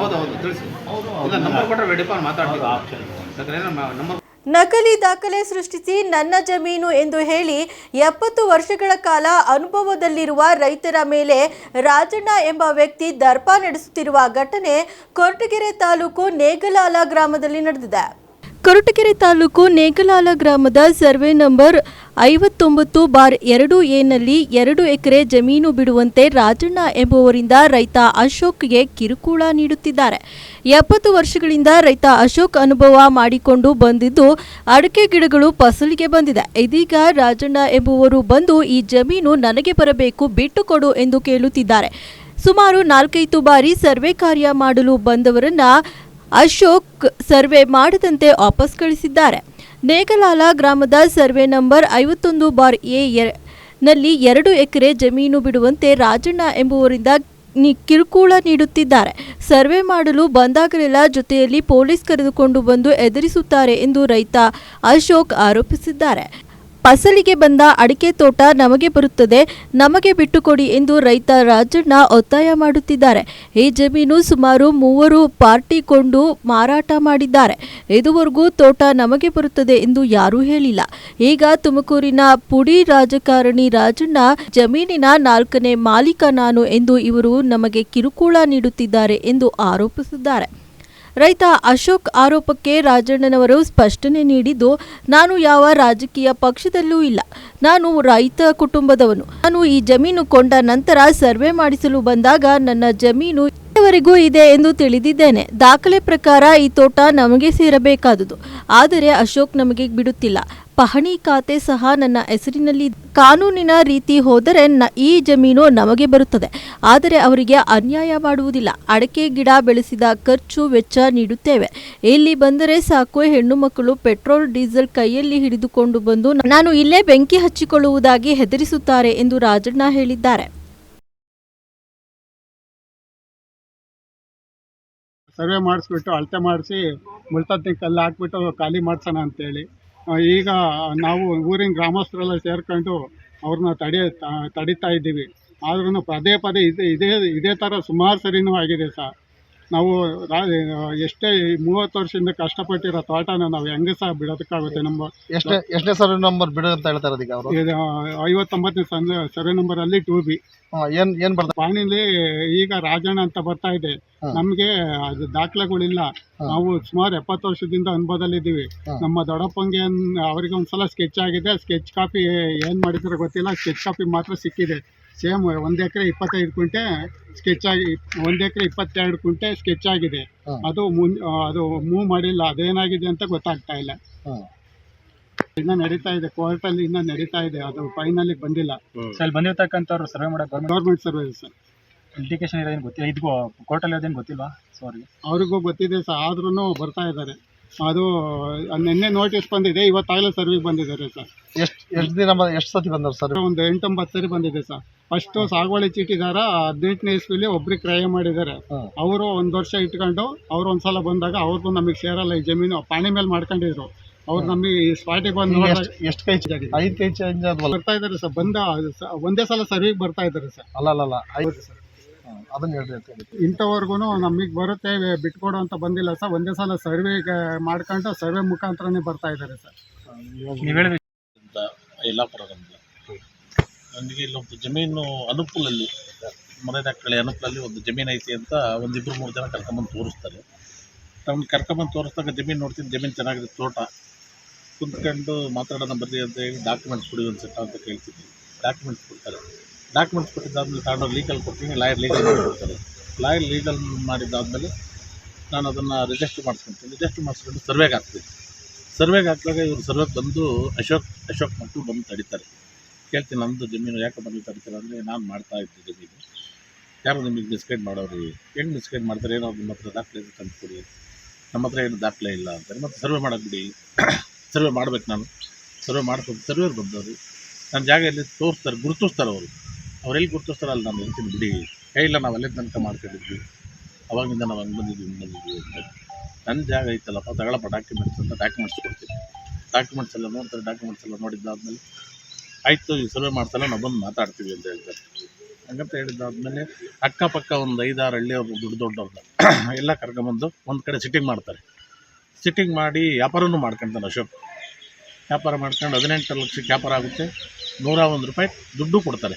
ಹೌದು ಹೌದು ತಿಳಿಸಿ. ಇಲ್ಲ ನಂಬರ್ ಕೊಟ್ಟರೆ ವೆಡಿಪಾನ್ ಮಾತಾಡ್ತೀವಿ. ಯಾಕಂದ್ರೆ ನಂಬರ್ ನಕಲಿ ದಾಖಲೆ ಸೃಷ್ಟಿಸಿ ನನ್ನ ಜಮೀನು ಎಂದು ಹೇಳಿ ಎಪ್ಪತ್ತು ವರ್ಷಗಳ ಕಾಲ ಅನುಭವದಲ್ಲಿರುವ ರೈತರ ಮೇಲೆ ರಾಜಣ್ಣ ಎಂಬ ವ್ಯಕ್ತಿ ದರ್ಪ ನಡೆಸುತ್ತಿರುವ ಘಟನೆ ಕೊರಟಗೆರೆ ತಾಲೂಕು ನೇಗಲಾಲ ಗ್ರಾಮದಲ್ಲಿ ನಡೆದಿದೆ. ಕೊರಟಗೆರೆ ತಾಲೂಕು ನೇಗಲಾಲ ಗ್ರಾಮದ ಸರ್ವೆ ನಂಬರ್ ಐವತ್ತೊಂಬತ್ತು ಬಾರ್ ಎರಡು ಎನಲ್ಲಿ ಎರಡು ಎಕರೆ ಜಮೀನು ಬಿಡುವಂತೆ ರಾಜಣ್ಣ ಎಂಬುವರಿಂದ ರೈತ ಅಶೋಕ್ಗೆ ಕಿರುಕುಳ ನೀಡುತ್ತಿದ್ದಾರೆ. ಎಪ್ಪತ್ತು ವರ್ಷಗಳಿಂದ ರೈತ ಅಶೋಕ್ ಅನುಭವ ಮಾಡಿಕೊಂಡು ಬಂದಿದ್ದು ಅಡಿಕೆ ಗಿಡಗಳು ಫಸಲಿಗೆ ಬಂದಿದೆ. ಇದೀಗ ರಾಜಣ್ಣ ಎಂಬುವರು ಬಂದು ಈ ಜಮೀನು ನನಗೆ ಬರಬೇಕು ಬಿಟ್ಟುಕೊಡು ಎಂದು ಕೇಳುತ್ತಿದ್ದಾರೆ. ಸುಮಾರು ನಾಲ್ಕೈದು ಬಾರಿ ಸರ್ವೆ ಕಾರ್ಯ ಮಾಡಲು ಬಂದವರನ್ನ ಅಶೋಕ್ ಸರ್ವೆ ಮಾಡದಂತೆ ವಾಪಸ್ ಕಳಿಸಿದ್ದಾರೆ. ನೇಗಲಾಲ ಗ್ರಾಮದ ಸರ್ವೆ ನಂಬರ್ ಐವತ್ತೊಂದು ಬಾರ್ ಎ ನಲ್ಲಿ ಎರಡು ಎಕರೆ ಜಮೀನು ಬಿಡುವಂತೆ ರಾಜಣ್ಣ ಎಂಬುವರಿಂದ ಕಿರುಕುಳ ನೀಡುತ್ತಿದ್ದಾರೆ. ಸರ್ವೆ ಮಾಡಲು ಬಂದಾಗಲೆಲ್ಲ ಜೊತೆಯಲ್ಲಿ ಪೊಲೀಸ್ ಕರೆದುಕೊಂಡು ಬಂದು ಎದುರಿಸುತ್ತಾರೆ ಎಂದು ರೈತ ಅಶೋಕ್ ಆರೋಪಿಸಿದ್ದಾರೆ. ಫಸಲಿಗೆ ಬಂದ ಅಡಿಕೆ ತೋಟ ನಮಗೆ ಬರುತ್ತದೆ, ನಮಗೆ ಬಿಟ್ಟುಕೊಡಿ ಎಂದು ರೈತ ರಾಜಣ್ಣ ಒತ್ತಾಯ ಮಾಡುತ್ತಿದ್ದಾರೆ. ಈ ಜಮೀನು ಸುಮಾರು ಮೂವರು ಪಾರ್ಟಿ ಕೊಂಡು ಮಾರಾಟ ಮಾಡಿದ್ದಾರೆ. ಇದುವರೆಗೂ ತೋಟ ನಮಗೆ ಬರುತ್ತದೆ ಎಂದು ಯಾರೂ ಹೇಳಿಲ್ಲ. ಈಗ ತುಮಕೂರಿನ ಪುಡಿ ರಾಜಕಾರಣಿ ರಾಜಣ್ಣ, ಜಮೀನಿನ ನಾಲ್ಕನೇ ಮಾಲೀಕ ನಾನು ಎಂದು ಇವರು ನಮಗೆ ಕಿರುಕುಳ ನೀಡುತ್ತಿದ್ದಾರೆ ಎಂದು ಆರೋಪಿಸಿದ್ದಾರೆ. ರೈತ ಅಶೋಕ್ ಆರೋಪಕ್ಕೆ ರಾಜಣ್ಣನವರು ಸ್ಪಷ್ಟನೆ ನೀಡಿದ್ದು, ನಾನು ಯಾವ ರಾಜಕೀಯ ಪಕ್ಷದಲ್ಲೂ ಇಲ್ಲ. ನಾನು ರೈತ ಕುಟುಂಬದವನು. ನಾನು ಈ ಜಮೀನು ಕೊಂಡ ನಂತರ ಸರ್ವೆ ಮಾಡಿಸಲು ಬಂದಾಗ ನನ್ನ ಜಮೀನು ವರೆಗೂ ಇದೆ ಎಂದು ತಿಳಿದಿದ್ದೇನೆ. ದಾಖಲೆ ಪ್ರಕಾರ ಈ ತೋಟ ನಮಗೆ ಸೇರಬೇಕಾದುದು. ಆದರೆ ಅಶೋಕ್ ನಮಗೆ ಬಿಡುತ್ತಿಲ್ಲ. ಪಹಣಿ ಖಾತೆ ಸಹ ನನ್ನ ಹೆಸರಿನಲ್ಲಿ ಕಾನೂನಿನ ರೀತಿ ಹೋದರೆ ಈ ಜಮೀನು ನಮಗೆ ಬರುತ್ತದೆ. ಆದರೆ ಅವರಿಗೆ ಅನ್ಯಾಯ ಮಾಡುವುದಿಲ್ಲ. ಅಡಕೆ ಗಿಡ ಬೆಳೆಸಿದ ಖರ್ಚು ವೆಚ್ಚ ನೀಡುತ್ತೇವೆ. ಇಲ್ಲಿ ಬಂದರೆ ಸಾಕು. ಹೆಣ್ಣು ಮಕ್ಕಳು ಪೆಟ್ರೋಲ್, ಡೀಸೆಲ್ ಕೈಯಲ್ಲಿ ಹಿಡಿದುಕೊಂಡು ಬಂದು ನಾನು ಇಲ್ಲೇ ಬೆಂಕಿ ಹಚ್ಚಿಕೊಳ್ಳುವುದಾಗಿ ಹೆದರಿಸುತ್ತಾರೆ ಎಂದು ರಾಜಣ್ಣ ಹೇಳಿದ್ದಾರೆ. ಸರ್ವೆ ಮಾಡಿಸ್ಬಿಟ್ಟು ಅಳತೆ ಮಾಡಿಸಿ ಮುಳ್ತತ್ತಿ ಕಲ್ಲು ಹಾಕ್ಬಿಟ್ಟು ಖಾಲಿ ಮಾಡ್ಸೋಣ ಅಂತೇಳಿ. ಈಗ ನಾವು ಊರಿನ ಗ್ರಾಮಸ್ಥರೆಲ್ಲ ಸೇರ್ಕೊಂಡು ಅವ್ರನ್ನ ತಡೆ ತಡಿತಾ ಇದ್ದೀವಿ. ಆದ್ರೂ ಪದೇ ಪದೇ ಇದೇ ಇದೇ ಇದೇ ಥರ ಸುಮಾರು ಸರಿನೂ ಆಗಿದೆ ಸರ್. ನಾವು ರಾ ಎಷ್ಟೇ ಮೂವತ್ತು ವರ್ಷದಿಂದ ಕಷ್ಟಪಟ್ಟಿರೋ ತೋಟನ ನಾವು ಹೆಂಗೆ ಸಹ ಬಿಡೋದಕ್ಕಾಗುತ್ತೆ ನಮ್ಮ ಎಷ್ಟೇ ಎಷ್ಟೇ ಸರ್ವೆ ನಂಬರ್ ಬಿಡು ಅಂತ ಹೇಳ್ತಾರೆ ಅವರು? ಇದು ಐವತ್ತೊಂಬತ್ತನೇ ಸಂದ ಸರ್ವೆ ನಂಬರಲ್ಲಿ ಟೂ ಬಿ ಏನ್ ಏನು ಬರ್ತದೆ ಪಾಣಿಲಿ ಈಗ ರಾಜಣ್ಣ ಅಂತ ಬರ್ತಾ ಇದೆ. ನಮಗೆ ಅದು ದಾಖಲೆಗಳಿಲ್ಲ. ನಾವು ಸುಮಾರು ಎಪ್ಪತ್ತು ವರ್ಷದಿಂದ ಅನುಭವದಲ್ಲಿದ್ದೀವಿ. ನಮ್ಮ ದೊಡ್ಡಪ್ಪಂಗೆ ಅವ್ರಿಗೆ ಒಂದ್ಸಲ ಸ್ಕೆಚ್ ಆಗಿದೆ. ಸ್ಕೆಚ್ ಕಾಪಿ ಏನ್ ಮಾಡಿದ್ರೆ ಗೊತ್ತಿಲ್ಲ. ಸ್ಕೆಚ್ ಕಾಪಿ ಮಾತ್ರ ಸಿಕ್ಕಿದೆ. ಸೇಮ್ ಒಂದ್ ಎಕರೆ ಇಪ್ಪತ್ತೈದು ಕುಂಟೆ ಸ್ಕೆಚ್ ಆಗಿ ಒಂದ್ ಎಕರೆ ಇಪ್ಪತ್ತೆರಡು ಕುಂಟೆ ಸ್ಕೆಚ್ ಆಗಿದೆ. ಅದು ಮುನ್ ಅದು ಮೂವ್ ಮಾಡಿಲ್ಲ ಅದೇನಾಗಿದೆ ಅಂತ ಗೊತ್ತಾಗ್ತಾ ಇಲ್ಲ. ಇನ್ನ ನಡೀತಾ ಇದೆ ಕೋರ್ಟಲ್ಲಿ ಇನ್ನ ನಡೀತಾ ಇದೆ ಅದು ಫೈನಲ್ ಬಂದಿಲ್ಲ. ಸರ್ ಬಂದಿರ್ತಕ್ಕಂಥವ್ರು ಸರ್ವೆ ಮಾಡಕ್ಕೆ ಗೌರ್ಮೆಂಟ್ ಸರ್ ಇಂಡಿಕೇಶನ್ ಇರೋದೇನು ಗೊತ್ತಿಲ್ಲ? ಇದು ಕೋರ್ಟಲ್ಲಿ ಇರೋದೇನು ಗೊತ್ತಿಲ್ವಾ? ಸಾರಿ ಅವ್ರಿಗೆ ಅವ್ರಿಗೂ ಗೊತ್ತಿದೆ ಸರ್ ಆದ್ರೂ ಬರ್ತಾ ಇದ್ದಾರೆ. ಅದು ನಿನ್ನೆ ನೋಟಿಸ್ ಬಂದಿದೆ ಇವತ್ತಾಗಲೇ ಸರ್ವಿಗೆ ಬಂದಿದ್ದಾರೆ ಸರ್ ಎಷ್ಟು ಎಷ್ಟು ದಿನ ಎಷ್ಟು ಸತಿ ಬಂದರು ಸರ್ ಒಂದು ಎಂಟೊಂಬತ್ತು ಸರಿ ಬಂದಿದೆ ಸರ್ ಫಸ್ಟು ಸಾಗುವಳಿ ಚೀಟಿದಾರ ಹದಿನೆಂಟನೇ ಇಸ್ವಿಲಿ ಒಬ್ರಿಗೆ ಕ್ರಯ ಮಾಡಿದ್ದಾರೆ. ಅವರು ಒಂದು ವರ್ಷ ಇಟ್ಕೊಂಡು ಅವ್ರು ಒಂದ್ಸಲ ಬಂದಾಗ ಅವ್ರಿಗೂ ನಮಗೆ ಸೇರಲ್ಲ ಈ ಜಮೀನು ಪಾಣಿ ಮೇಲೆ ಮಾಡ್ಕೊಂಡಿದ್ರು. ಅವ್ರು ನಮಗೆ ಈ ಸ್ಪಾಟಿಗೆ ಬಂದು ಎಷ್ಟು ಕೈ ಚೇಂಜ್ ಐದು ಕೈ ಚೇಂಜ್ ಬರ್ತಾ ಇದ್ದಾರೆ ಸರ್ ಬಂದ ಒಂದೇ ಸಲ ಸರ್ವಿಗೆ ಬರ್ತಾ ಇದ್ದಾರೆ ಸರ್ ಅಲ್ಲ ಅಲ್ಲ ಐದ್ ಹ್ಮ್, ಅದನ್ನ ಹೇಳ್ರಿ ಅಂತ ಹೇಳಿ ಇಂಥವ್ರಿಗೂ ನಮಗೆ ಬರುತ್ತೆ ಬಿಟ್ಕೊಡು ಅಂತ ಬಂದಿಲ್ಲ ಸರ್. ಒಂದೇ ಸಲ ಸರ್ವೆ ಮಾಡ್ಕೊಂಡು ಸರ್ವೆ ಮುಖಾಂತರನೇ ಬರ್ತಾ ಇದ್ದಾರೆ ಸರ್. ನೀವು ಯಲ್ಲಾಪುರದಿಂದ ನನಗೆ ಇಲ್ಲೊಂದು ಜಮೀನು ಅನುಕೂಲಲ್ಲಿ ಮನೆ ದಾಖಲೆ ಅನುಕೂಲಲ್ಲಿ ಒಂದು ಜಮೀನು ಐತಿ ಅಂತ ಒಂದಿಬ್ಬರು ಮೂರು ಜನ ಕರ್ಕೊಂಬಂದು ತೋರಿಸ್ತಾರೆ. ನಮ್ಗೆ ಕರ್ಕೊಂಬಂದು ತೋರಿಸ್ದಾಗ ಜಮೀನು ನೋಡ್ತೀನಿ ಜಮೀನು ಚೆನ್ನಾಗಿದೆ ತೋಟ. ಕುಂತ್ಕೊಂಡು ಮಾತಾಡೋಣ ಬರ್ರಿ ಅಂತ ಹೇಳಿ ಡಾಕ್ಯುಮೆಂಟ್ಸ್ ಕೊಡಿ ಒಂದು ಸೆಟ್ ಅಂತ ಕೇಳ್ತಿದ್ವಿ. ಡಾಕ್ಯುಮೆಂಟ್ಸ್ ಕೊಡ್ತಾರೆ. ಡಾಕ್ಯುಮೆಂಟ್ಸ್ ಕೊಟ್ಟಿದ್ದಾದ್ಮೇಲೆ ತಗೊಂಡು ಲೀಗಲ್ ಕೊಡ್ತೀನಿ ಲಾಯರ್ ಲೀಗಲ್ ಮಾಡಿಕೊಡ್ತಾರೆ ಲಾಯರ್ ಲೀಗಲ್ ಮಾಡಿದ್ದಾದಮೇಲೆ ನಾನು ಅದನ್ನು ರಿಜಿಸ್ಟರ್ ಮಾಡಿಸ್ಕೊತೀನಿ. ರಿಜಿಸ್ಟರ್ ಮಾಡಿಸ್ಕೊಂಡು ಸರ್ವೆಗೆ ಹಾಕ್ತೀನಿ. ಸರ್ವೆಗೆ ಹಾಕಿದಾಗ ಇವರು ಸರ್ವೆ ಬಂದು ಅಶೋಕ್ ಅಶೋಕ್ ಮಕ್ಕಳು ಬಂದು ತಡೀತಾರೆ. ಕೇಳ್ತೀನಿ ನಮ್ಮದು ಜಮೀನು ಯಾಕೆ ಬಂದು ತಡೀತಾರೆ ಅಂದರೆ ನಾನು ಮಾಡ್ತಾ ಇದ್ದೆ ಜಮೀನು. ಯಾರು ನಿಮಗೆ ಮಿಸ್ಗೈಡ್ ಮಾಡೋರಿ? ಹೆಂಗೆ ಮಿಸ್ಗೈಡ್ ಮಾಡ್ತಾರೆ? ಏನೋ ನಿಮ್ಮ ಹತ್ರ ದಾಖಲೆ ತಂದು ಕೊಡಿ. ನಮ್ಮ ಹತ್ರ ಏನು ದಾಖಲೆ ಇಲ್ಲ ಅಂತಾರೆ. ಮತ್ತು ಸರ್ವೆ ಮಾಡೋಕೆ ಬಿಡಿ. ಸರ್ವೆ ಮಾಡ್ಬೇಕು ನಾನು. ಸರ್ವೆ ಮಾಡ್ಕೊಂಡು ಸರ್ವೇರ್ ಬಂದವರು. ನನ್ನ ಜಾಗ ಎಲ್ಲಿ ತೋರಿಸ್ತಾರೆ, ಗುರುತಿಸ್ತಾರೆ ಅವರು. ಅವ್ರು ಎಲ್ಲಿ ಗುರುತಿಸ್ತಾರೆ ಅಲ್ಲಿ ನಾನು ಹೇಳ್ತೀನಿ ಬಿಡಿ. ಏ, ಇಲ್ಲ, ನಾವು ಅಲ್ಲೇ ತನಕ ಮಾಡ್ಕೊಂಡಿದ್ವಿ ಅವಾಗಿಂದ ನಾವು ಹಂಗೆ ಬಂದಿದ್ವಿ, ಹಿಂಗೆ ಬಂದಿದ್ವಿ ಅಂತ. ನನ್ನ ಜಾಗ ಐತಲ್ಲಪ್ಪ ತಗೊಳಪ್ಪ ಡಾಕ್ಯುಮೆಂಟ್ಸ್ ಅಂತ ಡಾಕ್ಯುಮೆಂಟ್ಸ್ ಕೊಡ್ತೀನಿ. ಡಾಕ್ಯುಮೆಂಟ್ಸ್ ಎಲ್ಲ ನೋಡ್ತಾರೆ ಡಾಕ್ಯುಮೆಂಟ್ಸ್ ಎಲ್ಲ ನೋಡಿದ್ದಾದ್ಮೇಲೆ ಆಯಿತು, ಈ ಸರ್ವೆ ಮಾಡ್ತಾನೆ, ನಾವು ಬಂದು ಮಾತಾಡ್ತೀವಿ ಅಂತ ಹೇಳ್ತಾರೆ. ಹಂಗಂತ ಹೇಳಿದ್ದಾದ್ಮೇಲೆ ಅಕ್ಕಪಕ್ಕ ಒಂದು ಐದಾರು ಹಳ್ಳಿಯವ್ರು ದೊಡ್ಡ ದೊಡ್ಡವ್ರನ್ನ ಎಲ್ಲ ಕರ್ಕೊಂಬಂದು ಒಂದು ಕಡೆ ಸಿಟ್ಟಿಂಗ್ ಮಾಡ್ತಾರೆ. ಸಿಟ್ಟಿಂಗ್ ಮಾಡಿ ವ್ಯಾಪಾರನೂ ಮಾಡ್ಕೊಂತಾನೆ ಅಶೋಕ್. ವ್ಯಾಪಾರ ಮಾಡ್ಕೊಂಡು ಹದಿನೆಂಟು ಲಕ್ಷಕ್ಕೆ ವ್ಯಾಪಾರ ಆಗುತ್ತೆ. ನೂರ ಒಂದು ರೂಪಾಯಿ ದುಡ್ಡು ಕೊಡ್ತಾರೆ.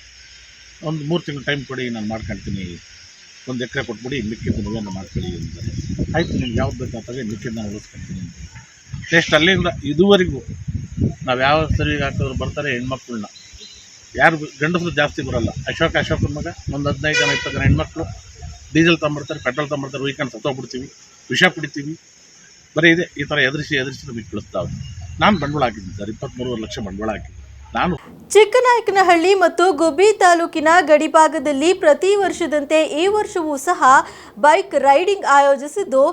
ಒಂದು ಮೂರು ತಿಂಗಳು ಟೈಮ್ ಕೊಡಿ, ನಾನು ಮಾಡ್ಕೊಳ್ತೀನಿ ಒಂದು ಎಕರೆ ಕೊಟ್ಬಿಡಿ ಮಿಕ್ಕಿದ್ದು ನಾನು ಮಾಡ್ಕೊಳ್ಳಿ ಅಂತಾರೆ. ಆಯಿತು, ನಿಮ್ಗೆ ಯಾವ್ದು ಬೇಕಾಗ್ತದೆ ಮಿಕ್ಕಿದ್ದು ನಾನು ಉಳಿಸ್ಕೊಳ್ತೀನಿ ಅಂತ ಅಲ್ಲಿಂದ ಇದುವರೆಗೂ ನಾವು ಯಾವ ಸರಿಗೆ ಹಾಕಿದ್ರು ಬರ್ತಾರೆ ಹೆಣ್ಮಕ್ಳನ್ನ. ಯಾರು ಗಂಡಸರು ಜಾಸ್ತಿ ಬರಲ್ಲ. ಅಶೋಕ್, ಅಶೋಕನ ಮಗ, ಒಂದು ಹದಿನೈದು ಜನ ಇಪ್ಪತ್ತು ಜನ ಹೆಣ್ಮಕ್ಳು. ಡೀಸೆಲ್ ತೊಗೊಂಬರ್ತಾರೆ, ಪೆಟ್ರೋಲ್ ತೊಗೊಂಬರ್ತಾರೆ ವೀಕೆಂಡ್ ಸತ್ತೋಗ್ಬಿಡ್ತೀವಿ ವಿಷ ಕುಡಿತೀವಿ. ಬರೀ ಇದೆ, ಈ ಥರ ಎದುರಿಸಿ ಎದುರಿಸಿ ನಮಗೆ ಕಳಿಸ್ತಾವೆ ನಾನು ಬಂಡವಾಳ ಹಾಕಿದ್ದೀನಿ ಸರ್ ಇಪ್ಪತ್ತ್ಮೂರುವರೆ ಲಕ್ಷ ಬಂಡವಾಳ ಹಾಕಿದ್ದೀನಿ. ನಾನು ಚಿಕ್ಕನಾಯಕನಹಳ್ಳಿ ಮತ್ತು ಗುಬ್ಬಿ ತಾಲೂಕಿನ ಗಡಿಭಾಗದಲ್ಲಿ ಪ್ರತಿ ವರ್ಷದಂತೆ ಈ ವರ್ಷವೂ ಸಹ ಬೈಕ್ ರೈಡಿಂಗ್ ಆಯೋಜಿಸಿದ್ದು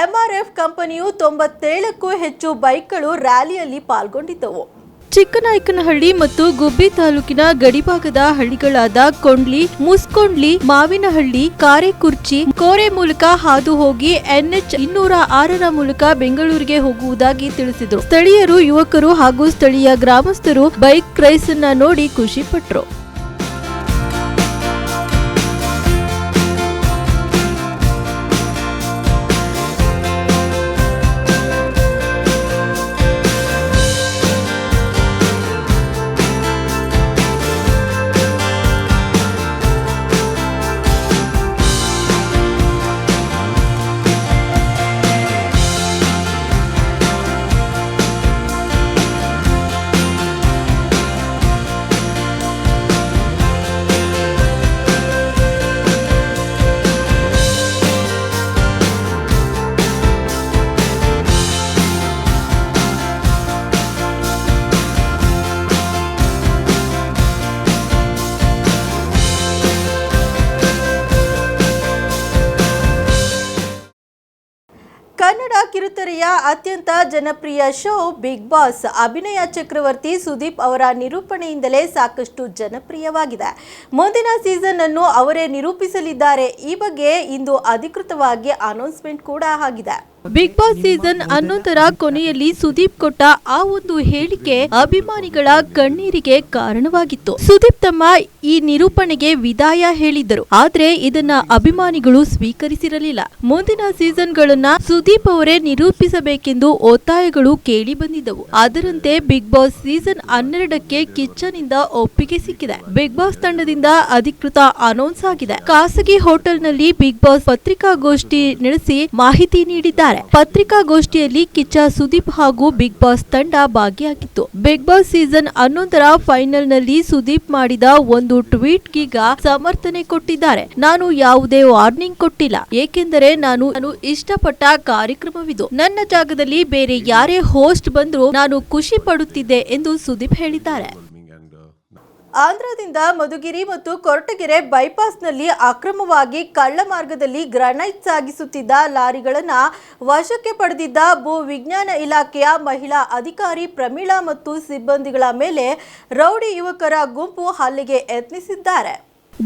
ಎಂಆರ್ಎಫ್ ಕಂಪನಿಯು ತೊಂಬತ್ತೇಳಕ್ಕೂ ಹೆಚ್ಚು ಬೈಕ್ಗಳು ರ್ಯಾಲಿಯಲ್ಲಿ ಪಾಲ್ಗೊಂಡಿದ್ದವು. ಚಿಕ್ಕನಾಯಕನಹಳ್ಳಿ ಮತ್ತು ಗುಬ್ಬಿ ತಾಲೂಕಿನ ಗಡಿಭಾಗದ ಹಳ್ಳಿಗಳಾದ ಕೊಂಡ್ಲಿ, ಮುಸ್ಕೊಂಡ್ಲಿ, ಮಾವಿನಹಳ್ಳಿ, ಕಾರೆಕುರ್ಚಿ, ಕೋರೆ ಮೂಲಕ ಹಾದು ಹೋಗಿ ಎನ್ಎಚ್ ಇನ್ನೂರ ಆರರ ಮೂಲಕ ಬೆಂಗಳೂರಿಗೆ ಹೋಗುವುದಾಗಿ ತಿಳಿಸಿದರು. ಸ್ಥಳೀಯರು, ಯುವಕರು ಹಾಗೂ ಸ್ಥಳೀಯ ಗ್ರಾಮಸ್ಥರು ಬೈಕ್ ರೇಸ್ ಅನ್ನ ನೋಡಿ ಖುಷಿ ಪಟ್ರು. ಕಿರುತೆರೆಯ ಅತ್ಯಂತ ಜನಪ್ರಿಯ ಶೋ ಬಿಗ್ ಬಾಸ್. ಅಭಿನಯ ಚಕ್ರವರ್ತಿ ಸುದೀಪ್ ಅವರ ನಿರೂಪಣೆಯಿಂದಲೇ ಸಾಕಷ್ಟು ಜನಪ್ರಿಯವಾಗಿದೆ. ಮುಂದಿನ ಸೀಸನ್ ಅನ್ನು ಅವರೇ ನಿರೂಪಿಸಲಿದ್ದಾರೆ. ಈ ಬಗ್ಗೆ ಇಂದು ಅಧಿಕೃತವಾಗಿ ಅನೌನ್ಸ್ಮೆಂಟ್ ಕೂಡ ಆಗಿದೆ. ಬಿಗ್ ಬಾಸ್ ಸೀಸನ್ ಹನ್ನೊಂದರ ಕೊನೆಯಲ್ಲಿ ಸುದೀಪ್ ಕೊಟ್ಟ ಆ ಒಂದು ಹೇಳಿಕೆ ಅಭಿಮಾನಿಗಳ ಕಣ್ಣೀರಿಗೆ ಕಾರಣವಾಗಿತ್ತು. ಸುದೀಪ್ ತಮ್ಮ ಈ ನಿರೂಪಣೆಗೆ ವಿದಾಯ ಹೇಳಿದ್ದರು. ಆದ್ರೆ ಇದನ್ನ ಅಭಿಮಾನಿಗಳು ಸ್ವೀಕರಿಸಿರಲಿಲ್ಲ. ಮುಂದಿನ ಸೀಸನ್ ಸೀಸನ್ಗಳನ್ನ ಸುದೀಪ್ ಅವರೇ ನಿರೂಪಿಸಬೇಕೆಂದು ಒತ್ತಾಯಗಳು ಕೇಳಿ ಬಂದಿದ್ದವು. ಅದರಂತೆ ಬಿಗ್ ಬಾಸ್ ಸೀಸನ್ ಹನ್ನೆರಡಕ್ಕೆ ಕಿಚ್ಚನಿಂದ ಒಪ್ಪಿಗೆ ಸಿಕ್ಕಿದೆ. ಬಿಗ್ ಬಾಸ್ ತಂಡದಿಂದ ಅಧಿಕೃತ ಅನೌನ್ಸ್ ಆಗಿದೆ. ಖಾಸಗಿ ಹೋಟೆಲ್ನಲ್ಲಿ ಬಿಗ್ ಬಾಸ್ ಪತ್ರಿಕಾಗೋಷ್ಠಿ ನಡೆಸಿ ಮಾಹಿತಿ ನೀಡಿದ್ದಾರೆ. ಪತ್ರಿಕಾಗೋಷ್ಠಿಯಲ್ಲಿ ಕಿಚ್ಚ ಸುದೀಪ್ ಹಾಗೂ ಬಿಗ್ ಬಾಸ್ ತಂಡ ಭಾಗಿಯಾಗಿತ್ತು. ಬಿಗ್ ಬಾಸ್ ಸೀಸನ್ ಹನ್ನೊಂದರ ಫೈನಲ್ನಲ್ಲಿ ಸುದೀಪ್ ಮಾಡಿದ ಒಂದು ಟ್ವೀಟ್ ಗೀಗ ಸಮರ್ಥನೆ ಕೊಟ್ಟಿದ್ದಾರೆ. ನಾನು ಯಾವುದೇ ವಾರ್ನಿಂಗ್ ಕೊಟ್ಟಿಲ್ಲ. ಏಕೆಂದರೆ ನಾನು ನಾನು ಇಷ್ಟಪಟ್ಟ ಕಾರ್ಯಕ್ರಮವಿದು. ನನ್ನ ಜಾಗದಲ್ಲಿ ಬೇರೆ ಯಾರೇ ಹೋಸ್ಟ್ ಬಂದ್ರು ನಾನು ಖುಷಿ ಪಡುತ್ತಿದ್ದೆ ಎಂದು ಸುದೀಪ್ ಹೇಳಿದ್ದಾರೆ. ಆಂಧ್ರದಿಂದ ಮಧುಗಿರಿ ಮತ್ತು ಕೊರಟಗೆರೆ ಬೈಪಾಸ್ನಲ್ಲಿ ಅಕ್ರಮವಾಗಿ ಕಳ್ಳ ಮಾರ್ಗದಲ್ಲಿ ಗ್ರನೈಟ್ ಸಾಗಿಸುತ್ತಿದ್ದ ಲಾರಿಗಳನ್ನು ವಶಕ್ಕೆ ಪಡೆದಿದ್ದ ಭೂ ವಿಜ್ಞಾನ ಇಲಾಖೆಯ ಮಹಿಳಾ ಅಧಿಕಾರಿ ಪ್ರಮೀಳಾ ಮತ್ತು ಸಿಬ್ಬಂದಿಗಳ ಮೇಲೆ ರೌಡಿ ಯುವಕರ ಗುಂಪು ಹಲ್ಲೆಗೆ ಯತ್ನಿಸಿದ್ದಾರೆ.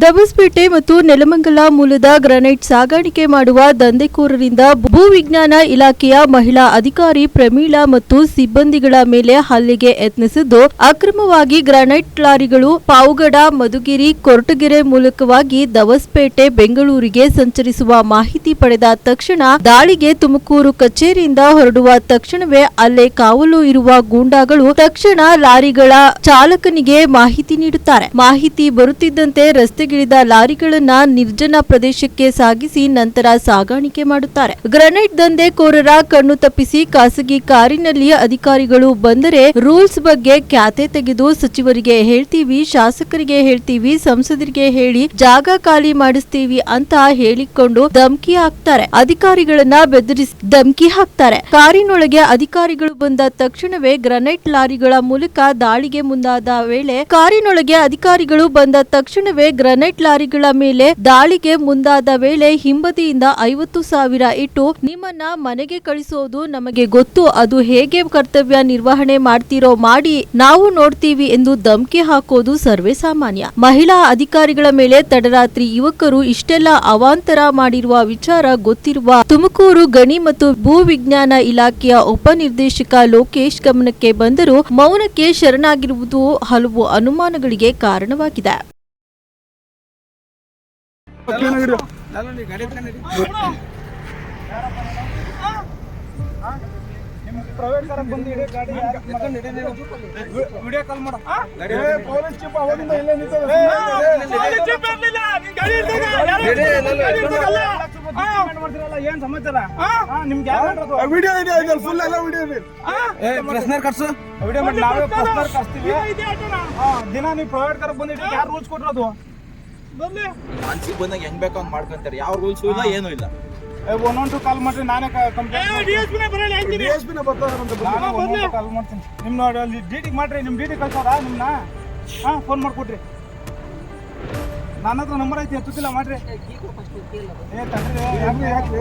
ದಬಸ್ಪೇಟೆ ಮತ್ತು ನೆಲಮಂಗಲ ಮೂಲದ ಗ್ರಾನೈಟ್ ಸಾಗಾಣಿಕೆ ಮಾಡುವ ದಂಧೆಕೋರರಿಂದ ಭೂ ವಿಜ್ಞಾನ ಇಲಾಖೆಯ ಮಹಿಳಾ ಅಧಿಕಾರಿ ಪ್ರಮೀಳಾ ಮತ್ತು ಸಿಬ್ಬಂದಿಗಳ ಮೇಲೆ ಹಲ್ಲೆಗೆ ಯತ್ನಿಸಿದ್ದು, ಅಕ್ರಮವಾಗಿ ಗ್ರಾನೈಟ್ ಲಾರಿಗಳು ಪಾವುಗಡ, ಮಧುಗಿರಿ, ಕೊರಟಗೆರೆ ಮೂಲಕವಾಗಿ ದವಸ್ಪೇಟೆ, ಬೆಂಗಳೂರಿಗೆ ಸಂಚರಿಸುವ ಮಾಹಿತಿ ಪಡೆದ ತಕ್ಷಣ ದಾಳಿಗೆ ತುಮಕೂರು ಕಚೇರಿಯಿಂದ ಹೊರಡುವ ತಕ್ಷಣವೇ ಅಲ್ಲೇ ಕಾವಲು ಇರುವ ಗೂಂಡಾಗಳು ತಕ್ಷಣ ಲಾರಿಗಳ ಚಾಲಕನಿಗೆ ಮಾಹಿತಿ ನೀಡುತ್ತಾರೆ. ಮಾಹಿತಿ ಬರುತ್ತಿದ್ದಂತೆ ರಸ್ತೆ ರಸ್ತೆಗಿಳಿದ ಲಾರಿಗಳನ್ನ ನಿರ್ಜನ ಪ್ರದೇಶಕ್ಕೆ ಸಾಗಿಸಿ ನಂತರ ಸಾಗಾಣಿಕೆ ಮಾಡುತ್ತಾರೆ. ಗ್ರನೈಟ್ ದಂಧೆಕೋರರ ಕಣ್ಣು ತಪ್ಪಿಸಿ ಖಾಸಗಿ ಕಾರಿನಲ್ಲಿ ಅಧಿಕಾರಿಗಳು ಬಂದರೆ ರೂಲ್ಸ್ ಬಗ್ಗೆ ಖ್ಯಾತೆ ತೆಗೆದು ಸಚಿವರಿಗೆ ಹೇಳ್ತೀವಿ, ಶಾಸಕರಿಗೆ ಹೇಳ್ತೀವಿ, ಸಂಸದರಿಗೆ ಹೇಳಿ ಜಾಗ ಖಾಲಿ ಮಾಡಿಸ್ತೀವಿ ಅಂತ ಹೇಳಿಕೊಂಡು ಧಮ್ಕಿ ಹಾಕ್ತಾರೆ. ಅಧಿಕಾರಿಗಳನ್ನ ಬೆದರಿಸಿ ಧಮ್ಕಿ ಹಾಕ್ತಾರೆ. ಕಾರಿನೊಳಗೆ ಅಧಿಕಾರಿಗಳು ಬಂದ ತಕ್ಷಣವೇ ಗ್ರನೈಟ್ ಲಾರಿಗಳ ಮೂಲಕ ದಾಳಿಗೆ ಮುಂದಾದ ವೇಳೆ ಕಾರಿನೊಳಗೆ ಅಧಿಕಾರಿಗಳು ಬಂದ ತಕ್ಷಣವೇ ಗ್ರನೈಟ್ ಲಾರಿಗಳ ಮೇಲೆ ದಾಳಿಗೆ ಮುಂದಾದ ವೇಳೆ ಹಿಂಬದಿಯಿಂದ ಐವತ್ತು ಸಾವಿರ ಇಟ್ಟು ನಿಮ್ಮನ್ನ ಮನೆಗೆ ಕಳಿಸೋದು ನಮಗೆ ಗೊತ್ತು. ಅದು ಹೇಗೆ ಕರ್ತವ್ಯ ನಿರ್ವಹಣೆ ಮಾಡ್ತೀರೋ ಮಾಡಿ ನಾವು ನೋಡ್ತೀವಿ ಎಂದು ಧಮಕಿ ಹಾಕೋದು ಸರ್ವೇ ಸಾಮಾನ್ಯ. ಮಹಿಳಾ ಅಧಿಕಾರಿಗಳ ಮೇಲೆ ತಡರಾತ್ರಿ ಯುವಕರು ಇಷ್ಟೆಲ್ಲ ಅವಾಂತರ ಮಾಡಿರುವ ವಿಚಾರ ಗೊತ್ತಿರುವ ತುಮಕೂರು ಗಣಿ ಮತ್ತು ಭೂ ವಿಜ್ಞಾನ ಇಲಾಖೆಯ ಉಪನಿರ್ದೇಶಕ ಲೋಕೇಶ್ ಗಮನಕ್ಕೆ ಬಂದರೂ ಮೌನಕ್ಕೆ ಶರಣಾಗಿರುವುದು ಹಲವು ಅನುಮಾನಗಳಿಗೆ ಕಾರಣವಾಗಿದೆ. ಪ್ರೈವೇಟ್ ಬಂದು ಇಡೀ ಗಾಡಿ ವಿಡಿಯೋ ಕಾಲ್ ಮಾಡ. ಪೊಲೀಸ್ ಚಿಪ್ ಅವಾಗಿಂದ ಇಲ್ಲೇ ಏನ್ ಸಮಾಚಾರ? ನಿಮ್ಗೆ ವಿಡಿಯೋ ಇದೆ ಫುಲ್ ಎಲ್ಲ ವಿಡಿಯೋ ಇದೆ. ಪ್ರೆಸ್ನರ್ ಕಟ್ಸು. ವಿಡಿಯೋ ಮಾಡಿ ನಾವೇ ಪ್ರೆಸ್ನರ್ ಕಟ್ಸ್ತೀವಿ. ದಿನ ನೀವು ಪ್ರೈವೇಟ್ ಕಾರ ಬಂದಿಟ್ಟು ಯಾರು ರೂಲ್ಸ್ ಕೊಟ್ಟಿರೋದು ಮನ್ಸಿಗೆ ಬಂದಾಗ ಹೆಂಗ್ ಬೇಕೋ ಹಂಗ್ ಮಾಡ್ಕೊಂತಾರೆ. ಯಾವ ರೂಲ್ಸ್ ಇಲ್ಲ ಏನೂ ಇಲ್ಲ. ಒಂದೊಂದು ಕಾಲ್ ಮಾಡ್ರಿ ನಾನೇ ಕಂಪ್ಲೇಂಟ್ ಡಿ ಎಸ್ ಪಿನ ಬರ್ತಾರೆ ಕಾಲ್ ಮಾಡ್ತೀನಿ. ನಿಮ್ಮ ನೋಡಿ ಅಲ್ಲಿ ಡಿ ಟಿ ಮಾಡ್ರಿ ನಿಮ್ಮ ಡಿ ಟಿ ಕಳ್ಸೋರ ನಿಮ್ಮನ್ನ ಹಾಂ ಫೋನ್ ಮಾಡ್ಕೊಡ್ರಿ ನನ್ನ ಹತ್ರ ನಂಬರ್ ಐತಿ ಎತ್ತುತ್ತಿಲ್ಲ ಮಾಡ್ರಿ. ಏ ತಂದ್ರೆ ಯಾಕ್ರಿ ಯಾಕ್ರಿ?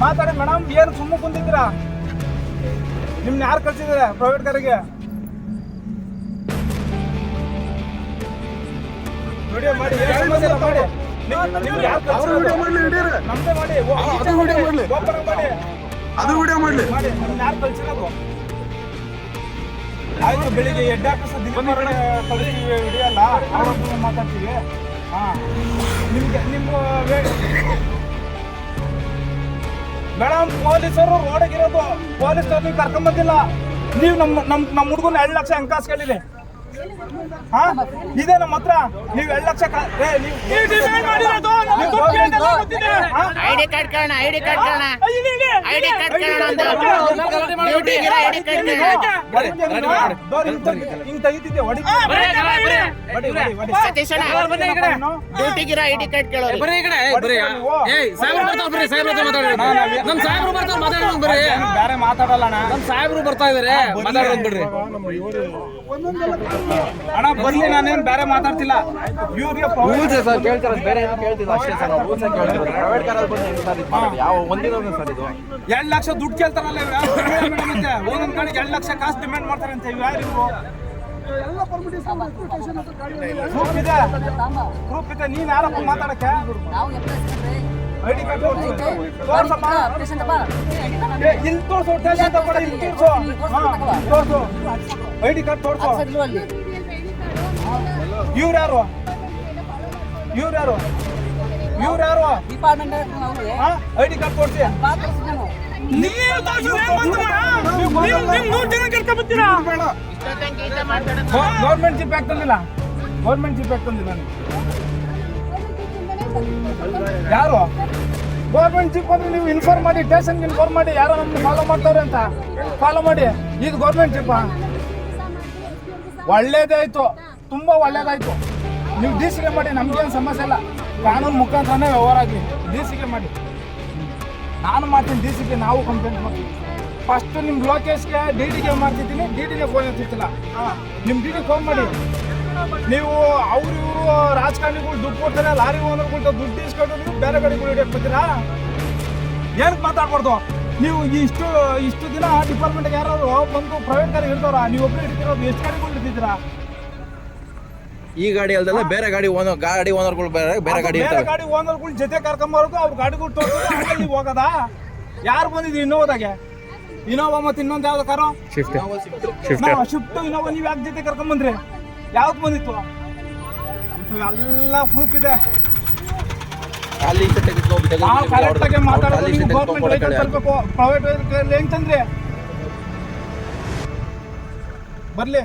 ಮಾತಾಡಿ ಮೇಡಮ್ ಏನು ಸುಮ್ಮನೆ ಕುಂತಿದ್ದೀರಾ? ನಿಮ್ನ ಯಾರು ಕಳ್ಸಿದ್ದೀರಾ ಪ್ರೈವೇಟ್ ಕಾರಿಗೆ? ವಿಡಿಯೋ ಮಾಡಿ ಮಾಡಿ. ನಿಮ್- ನಿಮ್ಗೆ ಯಾರ್ ಕಳ್ಸಿದ್ರು? ನಮ್ದೇ ಮಾಡಿ. ಓ, ಈಚೆ ಮಾಡಿ, open ಮಾಡಿ. ಅದು ವಿಡಿಯೋ ಮಾಡ್ಲಿ. ಆಯ್ತು, ಬೆಳಿಗ್ಗೆ ಹಾಕಿಸ ದಿನವರೆಗೆ ಕಳಿಸ್ತೀವಿ ವಿಡಿಯೋ ಅಲ್ಲ. ಅವ್ರ ಮಾತಾಡ್ತೀವಿ. ಹಾ. ನಿಮ್ಗೆ ನಿಮ್ಮ ಮೇಡಮ್, ಪೊಲೀಸರು ರೋಡಿಗಿರೋದು. ಪೊಲೀಸರು ನೀವು ಕರ್ಕೊಂಬಂದಿಲ್ಲ ನೀವು ನಮ್ಮ ನಮ್ಮ ನಮ್ಮ ಹುಡುಗನ ಎರಡು ಲಕ್ಷ ಹೆಂಗ್ ಕೇಳಿದೆ. ಇದೆ ನಮ್ಮ ಹತ್ರ. ನೀವು ಎರಡು ಲಕ್ಷ? ಐಡಿ ಕಾರ್ಡ್ ಕಾರಣ ಐಡಿ ಕಾರ್ಡ್ ಕಾರಣ ಐಡಿ ಕಾರ್ಡ್ ಕಾರಣ ಅಂತ. ಡ್ಯೂಟಿಗಿರೋ ಐಡಿ ಕಾರ್ಡ್ ಕಾರಣ ಬರೀ ಮಾತಾಡಲ್ಲ ಅಣ್ಣ. ಸಾಹೇಬ್ರು ಬರ್ತಾ ಇದಾರೆ. ಮಾತಾಡೋದು ಬಿಡ್ರಿ ಅಣ್ಣ ಬರ್ಲಿ ನಾನೇನ್ ಬೇರೆ ಮಾತಾಡ್ತಿಲ್ಲ. ಇವ್ರಿಗೆ ಸರ್ ಕೇಳ್ತಾರೆ? ಬೇರೆ ಏನೋ ಕೇಳ್ತಿಲ್ಲ ಅಷ್ಟೇ ಸರ್ ರೂಲ್ಸ್ ಕೇಳ್ತಿದ್ರು ಪ್ರೈವೇಟ್ ಕಾರಲ್ಲಿ ಬಂದು ಹೆಂಗ್ ಸರ್ ಇದು ಮಾಡೋದು? ಯಾವ ಒಂದಿನ ಸರ್ ಇದು? ಎರಡ್ ಲಕ್ಷ ದುಡ್ಡು ಕೇಳ್ತಾರಲ್ಲ ಇವ್ರು. ಯಾರು ಮೇಡಮ್ ಅಂತೆ ಒಂದೊಂದ್ ಕಡೆಗೆ ಎರಡ್ ಲಕ್ಷ ಕಾಸು ಡಿಮ್ಯಾಂಡ್ ಮಾಡ್ತಾರೆ ಅಂತ ಯಾರು ಇವ್ರು? ಪ್ರೂಫ್ ಇದೆ ಪ್ರೂಫ್ ಇದೆ ನೀನ್ ಯಾರಪ್ಪ ಮಾತಾಡಕ್ಕೆ? ಐಡಿ ಕಾರ್ಡ್ ತೋರ್ಸಮ್ಮ. ಏ, ಇಲ್ಲಿ ತೋರ್ಸು ಸ್ಟೇಷನ್ ತಗೊಂಡ ಇಲ್ಲಿ ತೋರ್ಸು. ತೋರ್ಸು. ಕಾರ್ಡ್ ತೋರ್ಸು. ಇವ್ರು ಯಾರು? ಇವ್ರು ಯಾರು? ಇವ್ರು ಯಾರು? ಐಡಿ ಕಾರ್ಡ್ ತೋರ್ಸಿ. ಗೌರ್ಮೆಂಟ್ ಜಿಪ್ ಯಾಕೆ ತಂದಿಲ್ಲ? ಗೌರ್ಮೆಂಟ್ ಜಿಪ್ ಯಾಕೆ ಯಾರು? ಗೌರ್ಮೆಂಟ್ ಜಿಪ್ ಅಂದ್ರೆ ನೀವು ಇನ್ಫಾರ್ಮ್ ಮಾಡಿ ಸ್ಟೇಷನ್ಗೆ ಇನ್ಫಾರ್ಮ್ ಮಾಡಿ, ಯಾರೋ ನಮ್ಗೆ ಫಾಲೋ ಮಾಡ್ತಾವ್ರೆ ಅಂತ. ಫಾಲೋ ಮಾಡಿ. ಇದು ಗೌರ್ಮೆಂಟ್ ಜಿಪ್ ಒಳ್ಳೇದಾಯ್ತು ತುಂಬಾ ಒಳ್ಳೇದಾಯ್ತು. ನೀವು ಡಿ ಸಿಗೆ ಮಾಡಿ, ನಮ್ಗೇನು ಸಮಸ್ಯೆ ಇಲ್ಲ. ಕಾನೂನು ಮುಖಾಂತರನೇ ವ್ಯವಹಾರ ಆಗಲಿ. ಡಿ ಸಿಗೆ ಮಾಡಿ. ನಾನು ಮಾಡ್ತೀನಿ ಡಿ ಸಿಗೆ ನಾವು ಕಂಪ್ಲೇಂಟ್ ಮಾಡ್ತೀವಿ. ಫಸ್ಟ್ ನಿಮ್ಮ ಲೋಕೇಶ್ಗೆ ಡಿ ಡಿಗೆ ಮಾಡ್ತಿದ್ದೀನಿ ಡಿ ಡಿಗೆ ಫೋನ್ ಎತ್ತಿತ್ತಿಲ್ಲ ನಿಮ್ಮ ಡಿ ಡಿ ಫೋನ್ ಮಾಡಿ. ನೀವು ಅವ್ರು ಇವರು ರಾಜಕಾರಣಿಗಳು ದುಡ್ಡು ಕೊಡ್ತಾರೆ ಲಾರಿ ಓನರ್ಗಳ್ತ ದುಡ್ಡು ಇಸ್ಕೊಂಡು ನೀವು ಬೇರೆ ಗಾಡಿಗಳು ಹಿಡಿಯಕ್ಕೆ ಬರ್ತೀರಾ? ಏನಕ್ಕೆ ಮಾತಾಡ್ಬಾರ್ದು? ನೀವು ಇಷ್ಟು ಇಷ್ಟು ದಿನ ಡಿಪಾರ್ಟ್ಮೆಂಟ್ಗೆ ಯಾರಾದ್ರು ಬಂದು ಪ್ರೈವೇಟ್ ಗಾಡಿ ಇರ್ತಾರ ನೀವು ಒಬ್ಬರು ಇಡ್ತಿರೋದು ಎಷ್ಟು ಗಾಡಿಗಳು ಇಡ್ತಿದ್ದೀರಾ ಈ ಗಾಡಿ ಅಲ್ದಲ್ಲ ಬೇರೆ ಗಾಡಿ ಓನರ್ ಗಾಡಿ ಓನರ್ಗಳು ಬೇರೆ ಬೇರೆ ಗಾಡಿ ಬೇರೆ ಗಾಡಿ ಓನರ್ಗಳು ಜೊತೆ ಕರ್ಕೊಂಬರೋದು ಅವ್ರ ಗಾಡಿಗಳು ತೋರಿಸೋದು ನೀವು ಹೋಗೋದಾ? ಯಾರು ಬಂದಿದ್ರಿ ಇನ್ನೋವಾದಾಗೆ ಇನೋವಾ ಮತ್ತೆ ಇನ್ನೊಂದು ಯಾವ್ದು ಕಾರು? ಶಿಫ್ಟ್ ಶಿಫ್ಟ್ ಇನೋವಾ ನೀವು ಯಾಕೆ ಜೊತೆ ಕರ್ಕೊಂಬಂದ್ರಿ ಯಾವ್ದು ಬಂದಿತ್ತು? ಎಲ್ಲ ಪ್ರೂಫ್ ಇದೆ. ನಾವು ಕರೆಕ್ಟ್ ಆಗಿ ಮಾತಾಡೋದು ನೀವು ಗೌರ್ಮೆಂಟ್ ವೆಹಿಕಲ್. ತರಬೇಕು. ಪ್ರೈವೇಟ್ ವೆಹಿಕಲ್ ಬರ್ಲಿ.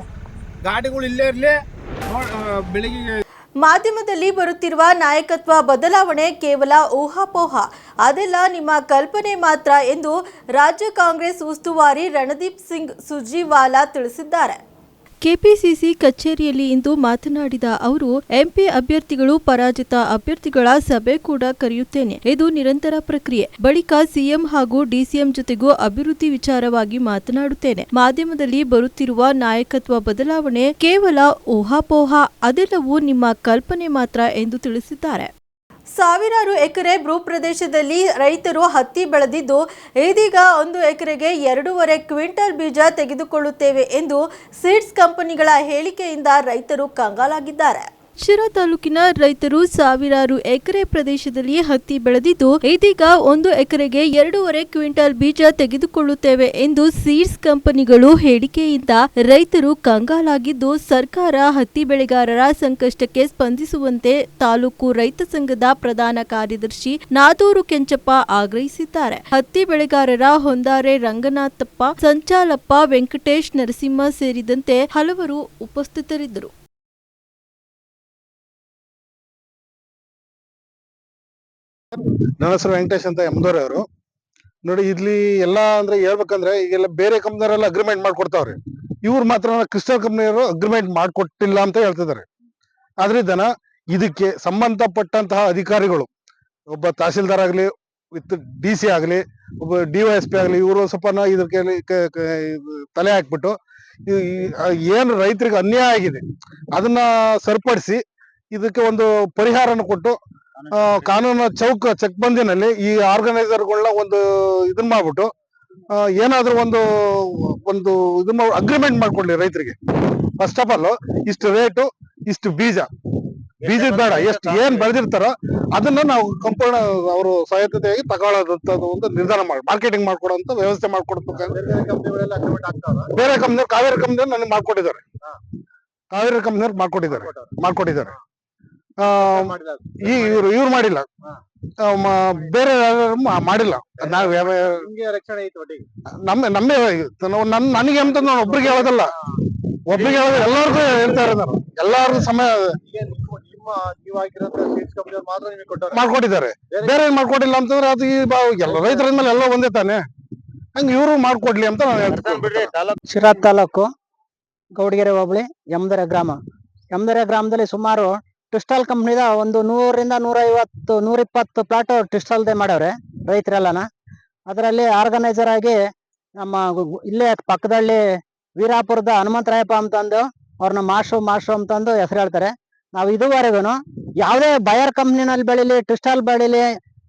ಗಾಡಿಗಳು ಇಲ್ಲೇ ಇರ್ಲಿ. ಬೆಳಿಗ್ಗೆ ಮಾಧ್ಯಮದಲ್ಲಿ ಬರುತ್ತಿರುವ ನಾಯಕತ್ವ ಬದಲಾವಣೆ ಕೇವಲ ಊಹಾಪೋಹ. ಅದೆಲ್ಲ ನಿಮ್ಮ ಕಲ್ಪನೆ ಮಾತ್ರ ಎಂದು ರಾಜ್ಯ ಕಾಂಗ್ರೆಸ್ ಉಸ್ತುವಾರಿ ರಣದೀಪ್ ಸಿಂಗ್ ಸುರ್ಜಿವಾಲಾ ತಿಳಿಸಿದ್ದಾರೆ. ಕೆಪಿಸಿಸಿ ಕಚೇರಿಯಲ್ಲಿ ಇಂದು ಮಾತನಾಡಿದ ಅವರು, ಎಂಪಿ ಅಭ್ಯರ್ಥಿಗಳು ಪರಾಜಿತ ಅಭ್ಯರ್ಥಿಗಳ ಸಭೆ ಕೂಡ ಕರೆಯುತ್ತೇನೆ. ಇದು ನಿರಂತರ ಪ್ರಕ್ರಿಯೆ. ಬಳಿಕ ಸಿಎಂ ಹಾಗೂ ಡಿಸಿಎಂ ಜೊತೆಗೂ ಅಭಿವೃದ್ಧಿ ವಿಚಾರವಾಗಿ ಮಾತನಾಡುತ್ತೇನೆ. ಮಾಧ್ಯಮದಲ್ಲಿ ಬರುತ್ತಿರುವ ನಾಯಕತ್ವ ಬದಲಾವಣೆ ಕೇವಲ ಊಹಾಪೋಹ, ಅದೆಲ್ಲವೂ ನಿಮ್ಮ ಕಲ್ಪನೆ ಮಾತ್ರ ಎಂದು ತಿಳಿಸಿದ್ದಾರೆ. ಸಾವಿರಾರು ಎಕರೆ ಭೂ ಪ್ರದೇಶದಲ್ಲಿ ರೈತರು ಹತ್ತಿ ಬೆಳೆದಿದ್ದು, ಇದೀಗ ಒಂದು ಎಕರೆಗೆ ಎರಡೂವರೆ ಕ್ವಿಂಟಲ್ ಬೀಜ ತೆಗೆದುಕೊಳ್ಳುತ್ತೇವೆ ಎಂದು ಸೀಡ್ಸ್ ಕಂಪನಿಗಳ ಹೇಳಿಕೆಯಿಂದ ರೈತರು ಕಂಗಾಲಾಗಿದ್ದಾರೆ. ಶಿರಾ ತಾಲೂಕಿನ ರೈತರು ಸಾವಿರಾರು ಎಕರೆ ಪ್ರದೇಶದಲ್ಲಿ ಹತ್ತಿ ಬೆಳೆದಿದ್ದು, ಇದೀಗ ಒಂದು ಎಕರೆಗೆ ಎರಡೂವರೆ ಕ್ವಿಂಟಲ್ ಬೀಜ ತೆಗೆದುಕೊಳ್ಳುತ್ತೇವೆ ಎಂದು ಸೀಡ್ಸ್ ಕಂಪನಿಗಳು ಹೇಳಿಕೆಯಿಂದ ರೈತರು ಕಂಗಾಲಾಗಿದ್ದು, ಸರ್ಕಾರ ಹತ್ತಿ ಬೆಳೆಗಾರರ ಸಂಕಷ್ಟಕ್ಕೆ ಸ್ಪಂದಿಸುವಂತೆ ತಾಲೂಕು ರೈತ ಸಂಘದ ಪ್ರಧಾನ ಕಾರ್ಯದರ್ಶಿ ನಾದೂರು ಕೆಂಚಪ್ಪ ಆಗ್ರಹಿಸಿದ್ದಾರೆ. ಹತ್ತಿ ಬೆಳೆಗಾರರ ಹೊಂದಾರೆ ರಂಗನಾಥಪ್ಪ, ಸಂಚಾಲಪ್ಪ ವೆಂಕಟೇಶ್ ನರಸಿಂಹ ಸೇರಿದಂತೆ ಹಲವರು ಉಪಸ್ಥಿತರಿದ್ದರು. ನನ್ನ ಹೆಸರು ವೆಂಕಟೇಶ್ ಅಂತ ಎಮ್ದೋರೆ ಅವರು. ನೋಡಿ ಇಲ್ಲಿ ಎಲ್ಲ ಅಂದ್ರೆ ಹೇಳ್ಬೇಕಂದ್ರೆ ಈಗೆಲ್ಲ ಬೇರೆ ಕಂಪ್ನಿಯವರೆಲ್ಲ ಅಗ್ರಿಮೆಂಟ್ ಮಾಡ್ಕೊಡ್ತಾವ್ರಿ. ಇವ್ರು ಮಾತ್ರ ಕ್ರಿಸ್ಟಲ್ ಕಂಪ್ನಿಯವರು ಅಗ್ರಿಮೆಂಟ್ ಮಾಡ್ಕೊಟ್ಟಿಲ್ಲ ಅಂತ ಹೇಳ್ತಿದ್ದಾರೆ. ಆದ್ರಿಂದನ ಇದಕ್ಕೆ ಸಂಬಂಧಪಟ್ಟಂತಹ ಅಧಿಕಾರಿಗಳು, ಒಬ್ಬ ತಹಸೀಲ್ದಾರ್ ಆಗ್ಲಿ, ವಿತ್ ಡಿ ಸಿ ಆಗ್ಲಿ, ಒಬ್ಬ ಡಿ ವೈ ಎಸ್ ಪಿ ಆಗ್ಲಿ, ಇವರು ಸ್ವಲ್ಪ ಇದಕ್ಕೆ ತಲೆ ಹಾಕ್ಬಿಟ್ಟು ಏನು ರೈತರಿಗೆ ಅನ್ಯಾಯ ಆಗಿದೆ, ಅದನ್ನ ಸರಿಪಡಿಸಿ ಇದಕ್ಕೆ ಒಂದು ಪರಿಹಾರನ ಕೊಟ್ಟು ಕಾನೂನು ಚೌಕ ಬಂದಿನಲ್ಲಿ ಈ ಆರ್ಗನೈಸರ್ಗಳನ್ನ ಒಂದು ಇದನ್ನ ಮಾಡ್ಬಿಟ್ಟು ಏನಾದ್ರೂ ಒಂದು ಒಂದು ಇದನ್ನ ಅಗ್ರಿಮೆಂಟ್ ಮಾಡ್ಕೊಳ್ಳಿ ರೈತರಿಗೆ. ಫಸ್ಟ್ ಆಫ್ ಆಲ್ ಇಷ್ಟು ರೇಟು ಇಷ್ಟು ಬೀಜ. ಬೀಜ ಬೇಡ ಎಷ್ಟು ಏನ್ ಬೆಳೆದಿರ್ತಾರೋ ಅದನ್ನ ನಾವು ಸಂಪೂರ್ಣ ಅವರು ಸಹಾಯತೆಯಾಗಿ ತಗೊಳ್ಳೋದಂತ ಒಂದು ನಿರ್ಧಾರ ಮಾಡಿ ಮಾರ್ಕೆಟಿಂಗ್ ಮಾಡ್ಕೊಡೋಂತ ವ್ಯವಸ್ಥೆ ಮಾಡ್ಕೊಡ್ಬೇಕು. ಬೇರೆ ಕಂಪ್ನಿ ಕಾವೇರಿ ಕಂಪ್ನಿ ನನಗೆ ಮಾಡ್ಕೊಟ್ಟಿದ್ದಾರೆ. ಕಾವೇರಿ ಕಂಪ್ನಿಯವ್ರು ಮಾಡ್ಕೊಟ್ಟಿದ್ದಾರೆ. ಮಾಡ್ಕೊಟ್ಟಿದ್ದಾರೆ. ಈ ಇವ್ರು ಇವ್ರು ಮಾಡಿಲ್ಲ. ಆ, ಬೇರೆ ಮಾಡಿಲ್ಲ. ನಾವ್ ನಮ್ಮ ನಮ್ಮೇ ನನ್ ನನಗೆ ಅಂತ ನಾನು ಒಬ್ರಿಗೆ ಹೇಳೋದಲ್ಲ. ಒಬ್ರಿಗೆ ಹೇಳೋದು ಹೇಳ್ತಾರೆ ಹೇಳ್ತಾ ಇರೋದು ನಾನು. ಎಲ್ಲಾರು ಸಮಯ ಮಾಡ್ಕೊಟ್ಟಿದ್ದಾರೆ. ಬೇರೆ ಏನ್ ಮಾಡ್ಕೊಟ್ಟಿಲ್ಲ ಅಂತಂದ್ರೆ ಅದು ಈ ಬಾ- ಎಲ್ಲ ರೈತರ ಮೇಲೆ ಎಲ್ಲ ಒಂದೇ ತಾನೆ. ಹಂಗ ಇವರು ಮಾಡ್ಕೊಡ್ಲಿ ಅಂತ ನಾನು ಹೇಳ್ತೀನಿ. ಶಿರಾ ತಾಲೂಕು ಗೌಡಗೆರೆ ಹೋಬಳಿ ಯಮದರ ಗ್ರಾಮ. ಯಮದರ ಗ್ರಾಮದಲ್ಲಿ ಸುಮಾರು ಟೆಕ್ಸ್ಟೈಲ್ ಕಂಪ್ನಿದ ಒಂದು ನೂರರಿಂದ ನೂರ ಐವತ್ತು ನೂರ ಇಪ್ಪತ್ತು ಪ್ಲಾಟ್ ಟೆಕ್ಸ್ಟೈಲ್ದೆ ಮಾಡವ್ರೆ, ರೈತರೆಲ್ಲನ. ಅದರಲ್ಲಿ ಆರ್ಗನೈಸರ್ ಆಗಿ ನಮ್ಮ ಇಲ್ಲೇ ಪಕ್ಕದಲ್ಲಿ ವೀರಾಪುರದ ಹನುಮಂತರಾಯಪ್ಪ ಅಂತಂದು ಅವ್ರನ್ನ ಮಾಸ್ಟ್ರು ಮಾಸ್ಟ್ರು ಅಂತಂದು ಹೆಸರು ಹೇಳ್ತಾರೆ. ನಾವು ಇದುವರೆಗೂ ಯಾವುದೇ ಬಯರ್ ಕಂಪ್ನಿನಲ್ಲಿ ಬೆಳಿಲಿ ಟಿಸ್ಟಾಲ್ ಬೆಳಿಲಿ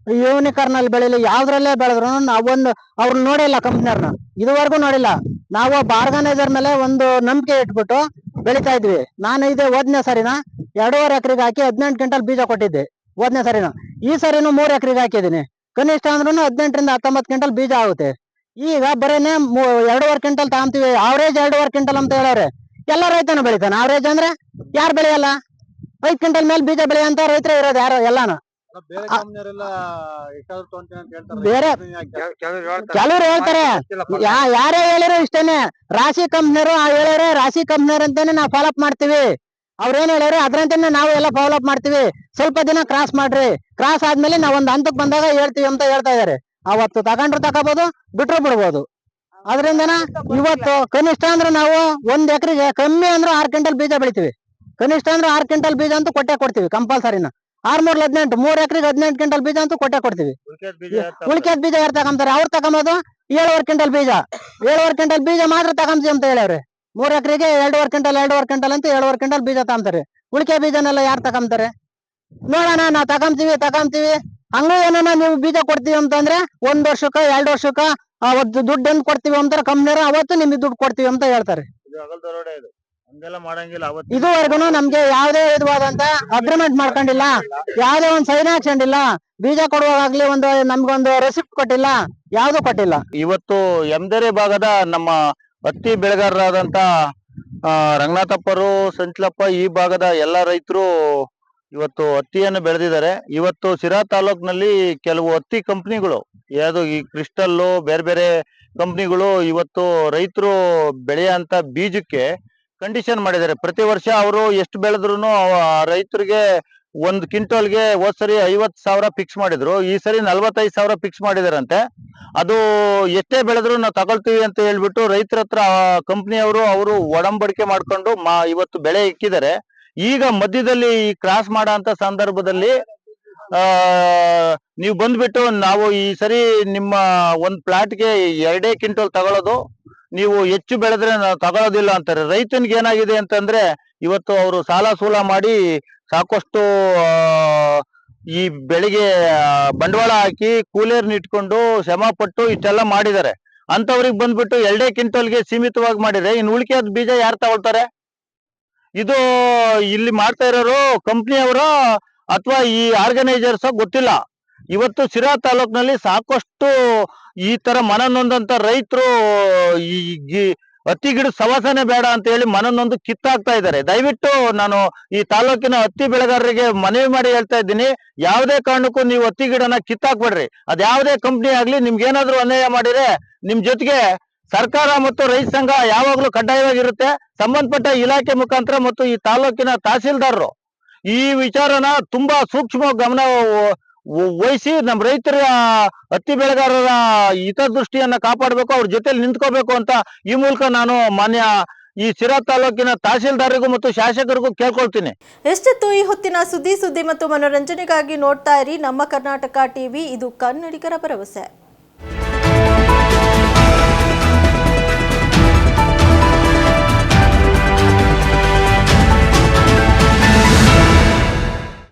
ಯೂನಿಕಾರ್ನಲ್ಲಿ ಬೆಳಿಲಿ, ಯಾವ್ದ್ರಲ್ಲೇ ಬೆಳೆದ್ರು ನಾವೊಂದು ಅವ್ರನ್ನ ನೋಡಿಲ್ಲ ಕಂಪ್ನಿಯವ್ರನ್ನ ಇದುವರೆಗೂ ನೋಡಿಲ್ಲ. ನಾವು ಒಬ್ಬ ಆರ್ಗನೈಸರ್ ಮೇಲೆ ಒಂದು ನಂಬಿಕೆ ಇಟ್ಬಿಟ್ಟು ಬೆಳಿತಾ ಇದ್ವಿ. ನಾನು ಇದೆ ಹೋದ್ನೇ ಸರಿನ? ಎರಡೂವರೆ ಎಕರೆಗೆ ಹಾಕಿ ಹದಿನೆಂಟು ಕ್ವಿಂಟಲ್ ಬೀಜ ಕೊಟ್ಟಿದ್ದೆ. ಹೋದ್ನೇ ಸರಿನ? ಈ ಸರಿನೂ ಮೂರ್ ಎಕರೆಗೆ ಹಾಕಿದೀನಿ ಕನಿಷ್ಠ ಅಂದ್ರೂ ಹದಿನೆಂಟರಿಂದ ಹತ್ತೊಂಬತ್ತು ಕ್ವಿಂಟಲ್ ಬೀಜ ಆಗುತ್ತೆ. ಈಗ ಬರೇನೆ ಎರಡೂವರೆ ಕ್ವಿಂಟಲ್ ತಗೊಂತೀವಿ ಅವರೇಜ್ ಎರಡೂವರೆ ಕ್ವಿಂಟಲ್ ಅಂತ ಹೇಳೋರೆ ಎಲ್ಲ ರೈತನು ಬೆಳಿತಾನೆ. ಅವರೇಜ್ ಅಂದ್ರೆ ಯಾರು ಬೆಳೆಯಲ್ಲ? ಐದು ಕ್ವಿಂಟಲ್ ಮೇಲೆ ಬೀಜ ಬೆಳೆಯಂತ ರೈತರೇ ಇರೋದು ಯಾರು? ಎಲ್ಲಾನು. ಬೇರೆ ಆ- ಕಂಪ್ನಿಯವರೆಲ್ಲ ಎಷ್ಟಾದ್ರೂ ತೊಗೊಂತೀನಿ ಅಂತ ಹೇಳ್ತಾರೆ. ಬೇರೆ ಕೆಲವ್ರು ಹೇಳ್ತಾರೆ. ಯಾ ಯಾರೇ ಹೇಳಿರೋ ಇಷ್ಟೇನೆ. ರಾಶಿ ಕಂಪ್ನಿಯರು ಹೇಳಿದ್ರೆ ರಾಶಿ ಕಂಪ್ನಿಯರ್ ಅಂತಾನೆ ನಾವು ಫಾಲೋ ಅಪ್ ಮಾಡ್ತೀವಿ. ಅವ್ರೇನ್ ಹೇಳಿದ್ರೆ ಅದ್ರಂತಾನೆ ನಾವು ಎಲ್ಲ ಫಾಲೋ ಅಪ್ ಮಾಡ್ತೀವಿ. ಸ್ವಲ್ಪ ದಿನ ಕ್ರಾಸ್ ಮಾಡ್ರಿ. ಕ್ರಾಸ್ ಆದ್ಮೇಲೆ ನಾವ್ ಒಂದ್ ಹಂತಕ್ ಬಂದಾಗ ಹೇಳ್ತೀವಿ ಅಂತ ಹೇಳ್ತಾ ಇದಾರೆ. ಅವತ್ತು ತಗೊಂಡ್ರು ತಗೋಬಹುದು ಬಿಟ್ರು ಬಿಡ್ಬೋದು. ಅದರಿಂದನ ಇವತ್ತು ಕನಿಷ್ಠ ಅಂದ್ರೆ ನಾವು ಒಂದ್ ಎಕರೆಗೆ ಕಮ್ಮಿ ಅಂದ್ರೆ ಆರ್ ಕ್ವಿಂಟಲ್ ಬೀಜ ಬೆಳಿತೀವಿ. ಕನಿಷ್ಠ ಅಂದ್ರೆ ಆರ್ ಕ್ವಿಂಟಲ್ ಬೀಜ ಅಂತೂ ಕೊಟ್ಟೆ ಕೊಡ್ತೀವಿ ಕಂಪಲ್ಸರಿನ ಆರ್ ಮೂರ್ ಹದಿನೆಂಟು ಮೂರ್ ಎಕರೆಗೆ ಹದಿನೆಂಟು ಕ್ವಿಂಟಲ್ ಬೀಜ ಅಂತೂ ಕೊಟ್ಟೆ ಕೊಡ್ತೀವಿ. ಉಳಿಕೆದ್ ಬೀಜ ಯಾರು ತಗೊಂತಾರೆ? ಅವ್ರು ತಗೊಂಬೋದು ಏಳುವರೆ ಕ್ವಿಂಟಲ್ ಬೀಜ. ಏಳುವರೆ ಕ್ವಿಂಟಲ್ ಬೀಜ ಮಾತ್ರ ತಗೊಂತೀವಿ ಅಂತ ಹೇಳವ್ರೆ ಮೂರ್ ಎಕರೆಗೆ ಎರಡುವರೆ ಕ್ವಿಂಟಲ್ ಎರಡುವರೆ ಕ್ವಿಂಟಲ್ ಅಂತ ಏಳುವರೆ ಕ್ವಿಂಟಲ್ ಬೀಜ ತಗೊಂತಾರೆ. ಉಳಿಕೆ ಬೀಜನೆಲ್ಲ ಯಾರು ತಗೊಂತಾರೆ? ನೋಡೋಣ ನಾ ತಗೊಂತೀವಿ ತಗೊಂತೀವಿ. ಹಂಗೂ ಏನಾನ ನೀವು ಬೀಜ ಕೊಡ್ತೀವಿ ಅಂತಂದ್ರೆ ಒಂದ್ ವರ್ಷಕ್ಕ ಎರಡ್ ವರ್ಷಕ್ಕ ಅವತ್ತು ದುಡ್ಡು ಕೊಡ್ತೀವಿ ಅಂತಾರೆ ಕಂಪ್ನಿಯವರು ಅವತ್ತು ನಿಮ್ಗೆ ದುಡ್ಡು ಕೊಡ್ತೀವಿ ಅಂತ ಹೇಳ್ತಾರೆ. ಇದುವರೆಗೂ ನಮ್ಗೆ ಯಾವ್ದೇ ವಿಧವಾದಂತ ಅಗ್ರಿಮೆಂಟ್ ಮಾಡ್ಕೊಂಡಿಲ್ಲ. ಯಾವ್ದೇ ಒಂದ್ ಸೈನ್ ಹಾಕೊಂಡಿಲ್ಲ ಬೀಜ ಕೊಡುವಾಗ್ಲಿ ಒಂದು ನಮ್ಗೊಂದು ರೆಸಿಪ್ಟ್ ಕೊಟ್ಟಿಲ್ಲ. ಯಾವ್ದು ಕೊಟ್ಟಿಲ್ಲ. ಇವತ್ತು ಎಮ್ದೆರೆ ಭಾಗದ ನಮ್ಮ ಹತ್ತಿ ಬೆಳೆಗಾರರಾದಂತ ಆ, ರಂಗನಾಥಪ್ಪರು ಸಂಚಲಪ್ಪ ಈ ಭಾಗದ ಎಲ್ಲಾ ರೈತರು ಇವತ್ತು ಹತ್ತಿಯನ್ನು ಬೆಳೆದಿದ್ದಾರೆ. ಇವತ್ತು ಸಿರಾ ತಾಲೂಕಿನಲ್ಲಿ ಕೆಲವು ಹತ್ತಿ ಕಂಪ್ನಿಗಳು ಯಾವುದು ಈ ಕ್ರಿಸ್ಟಲ್ಲು ಬೇರೆ ಬೇರೆ ಕಂಪ್ನಿಗಳು ಇವತ್ತು ರೈತರು ಬೆಳೆಯಂತ ಬೀಜಕ್ಕೆ ಕಂಡೀಷನ್ ಮಾಡಿದ್ದಾರೆ. ಪ್ರತಿ ವರ್ಷ ಅವರು ಎಷ್ಟು ಬೆಳೆದ್ರು ರೈತರಿಗೆ ಒಂದು ಕ್ವಿಂಟಲ್ಗೆ ಹೋದ್ ಸರಿ ಐವತ್ ಸಾವಿರ ಫಿಕ್ಸ್ ಮಾಡಿದ್ರು. ಈ ಸರಿ ನಲ್ವತ್ತೈದು ಸಾವಿರ ಫಿಕ್ಸ್ ಮಾಡಿದಾರಂತೆ. ಅದು ಎಷ್ಟೇ ಬೆಳೆದ್ರು ನಾವು ತಗೊಳ್ತೀವಿ ಅಂತ ಹೇಳ್ಬಿಟ್ಟು ರೈತರ ಹತ್ರ ಕಂಪ್ನಿಯವರು ಅವರು ಒಡಂಬಡಿಕೆ ಮಾಡ್ಕೊಂಡು ಮಾ ಇವತ್ತು ಬೆಳೆ ಇಕ್ಕಿದ್ದಾರೆ. ಈಗ ಮಧ್ಯದಲ್ಲಿ ಈ ಕ್ರಾಸ್ ಮಾಡೋ ಅಂತ ಸಂದರ್ಭದಲ್ಲಿ, ಆ, ನೀವು ಬಂದ್ಬಿಟ್ಟು ನಾವು ಈ ಸರಿ ನಿಮ್ಮ ಒಂದ್ ಪ್ಲಾಟ್ಗೆ ಎರಡೇ ಕ್ವಿಂಟಲ್ ತಗೊಳ್ಳೋದು ನೀವು ಹೆಚ್ಚು ಬೆಳೆದ್ರೆ ನಾವು ತಗೊಳ್ಳೋದಿಲ್ಲ ಅಂತಾರೆ. ರೈತನಿಗೆ ಏನಾಗಿದೆ ಅಂತಂದ್ರೆ, ಇವತ್ತು ಅವರು ಸಾಲ ಸೂಲ ಮಾಡಿ ಸಾಕಷ್ಟು ಈ ಬೆಳೆಗೆ ಬಂಡವಾಳ ಹಾಕಿ ಕೂಲಿಯರ್ನ ಇಟ್ಕೊಂಡು ಶ್ರಮ ಪಟ್ಟು ಇಷ್ಟೆಲ್ಲ ಮಾಡಿದ್ದಾರೆ. ಅಂತವ್ರಿಗೆ ಬಂದ್ಬಿಟ್ಟು ಎರಡೇ ಕ್ವಿಂಟಲ್ಗೆ ಸೀಮಿತವಾಗಿ ಮಾಡಿದ್ರೆ ಇನ್ನು ಉಳಿಕೆದ ಬೀಜ ಯಾರು ತಗೊಳ್ತಾರೆ? ಇದು ಇಲ್ಲಿ ಮಾಡ್ತಾ ಇರೋರು ಕಂಪ್ನಿಯವರು ಅಥವಾ ಈ ಆರ್ಗನೈಸರ್ಸ್ ಗೊತ್ತಿಲ್ಲ. ಇವತ್ತು ಸಿರಾ ತಾಲೂಕಿನಲ್ಲಿ ಸಾಕಷ್ಟು ಈ ತರ ಮನನೊಂದಂತ ರೈತರು ಈ ಗಿ- ಹತ್ತಿ ಗಿಡ ಸವಾಸನೆ ಬೇಡ ಅಂತ ಹೇಳಿ ಮನನೊಂದು ಕಿತ್ತಾಕ್ತಾ ಇದ್ದಾರೆ. ದಯವಿಟ್ಟು ನಾನು ಈ ತಾಲೂಕಿನ ಹತ್ತಿ ಬೆಳೆಗಾರರಿಗೆ ಮನವಿ ಮಾಡಿ ಹೇಳ್ತಾ ಇದ್ದೀನಿ. ಯಾವುದೇ ಕಾರಣಕ್ಕೂ ನೀವು ಹತ್ತಿ ಗಿಡನ ಕಿತ್ತಾಕ್ಬೇಡ್ರಿ. ಅದ್ ಯಾವುದೇ ಕಂಪ್ನಿ ಆಗ್ಲಿ ನಿಮ್ಗೆ ಏನಾದ್ರು ಅನ್ಯಾಯ ಮಾಡಿದ್ರೆ ನಿಮ್ ಜೊತೆಗೆ ಸರ್ಕಾರ ಮತ್ತು ರೈತ ಸಂಘ ಯಾವಾಗ್ಲೂ ಕಡ್ಡಾಯವಾಗಿರುತ್ತೆ. ಸಂಬಂಧಪಟ್ಟ ಇಲಾಖೆ ಮುಖಾಂತರ ಮತ್ತು ಈ ತಾಲೂಕಿನ ತಹಸೀಲ್ದಾರರು ಈ ವಿಚಾರನ ತುಂಬಾ ಸೂಕ್ಷ್ಮ ಗಮನ ವಹಿಸಿ ನಮ್ಮ ರೈತರ ಹತ್ತಿ ಬೆಳೆಗಾರರ ಹಿತದೃಷ್ಟಿಯನ್ನ ಕಾಪಾಡಬೇಕು, ಅವ್ರ ಜೊತೆಲಿ ನಿಂತ್ಕೋಬೇಕು ಅಂತ ಈ ಮೂಲಕ ನಾನು ಮಾನ್ಯ ಈ ಸಿರಾ ತಾಲೂಕಿನ ತಹಸೀಲ್ದಾರಿಗೂ ಮತ್ತು ಶಾಸಕರಿಗೂ ಕೇಳ್ಕೊಳ್ತೀನಿ. ಎಷ್ಟಿತ್ತು ಈ ಹೊತ್ತಿನ ಸುದ್ದಿ ಸುದ್ದಿ ಮತ್ತು ಮನೋರಂಜನೆಗಾಗಿ ನೋಡ್ತಾ ಇರಿ ನಮ್ಮ ಕರ್ನಾಟಕ ಟಿವಿ, ಇದು ಕನ್ನಡಿಗರ ಭರವಸೆ.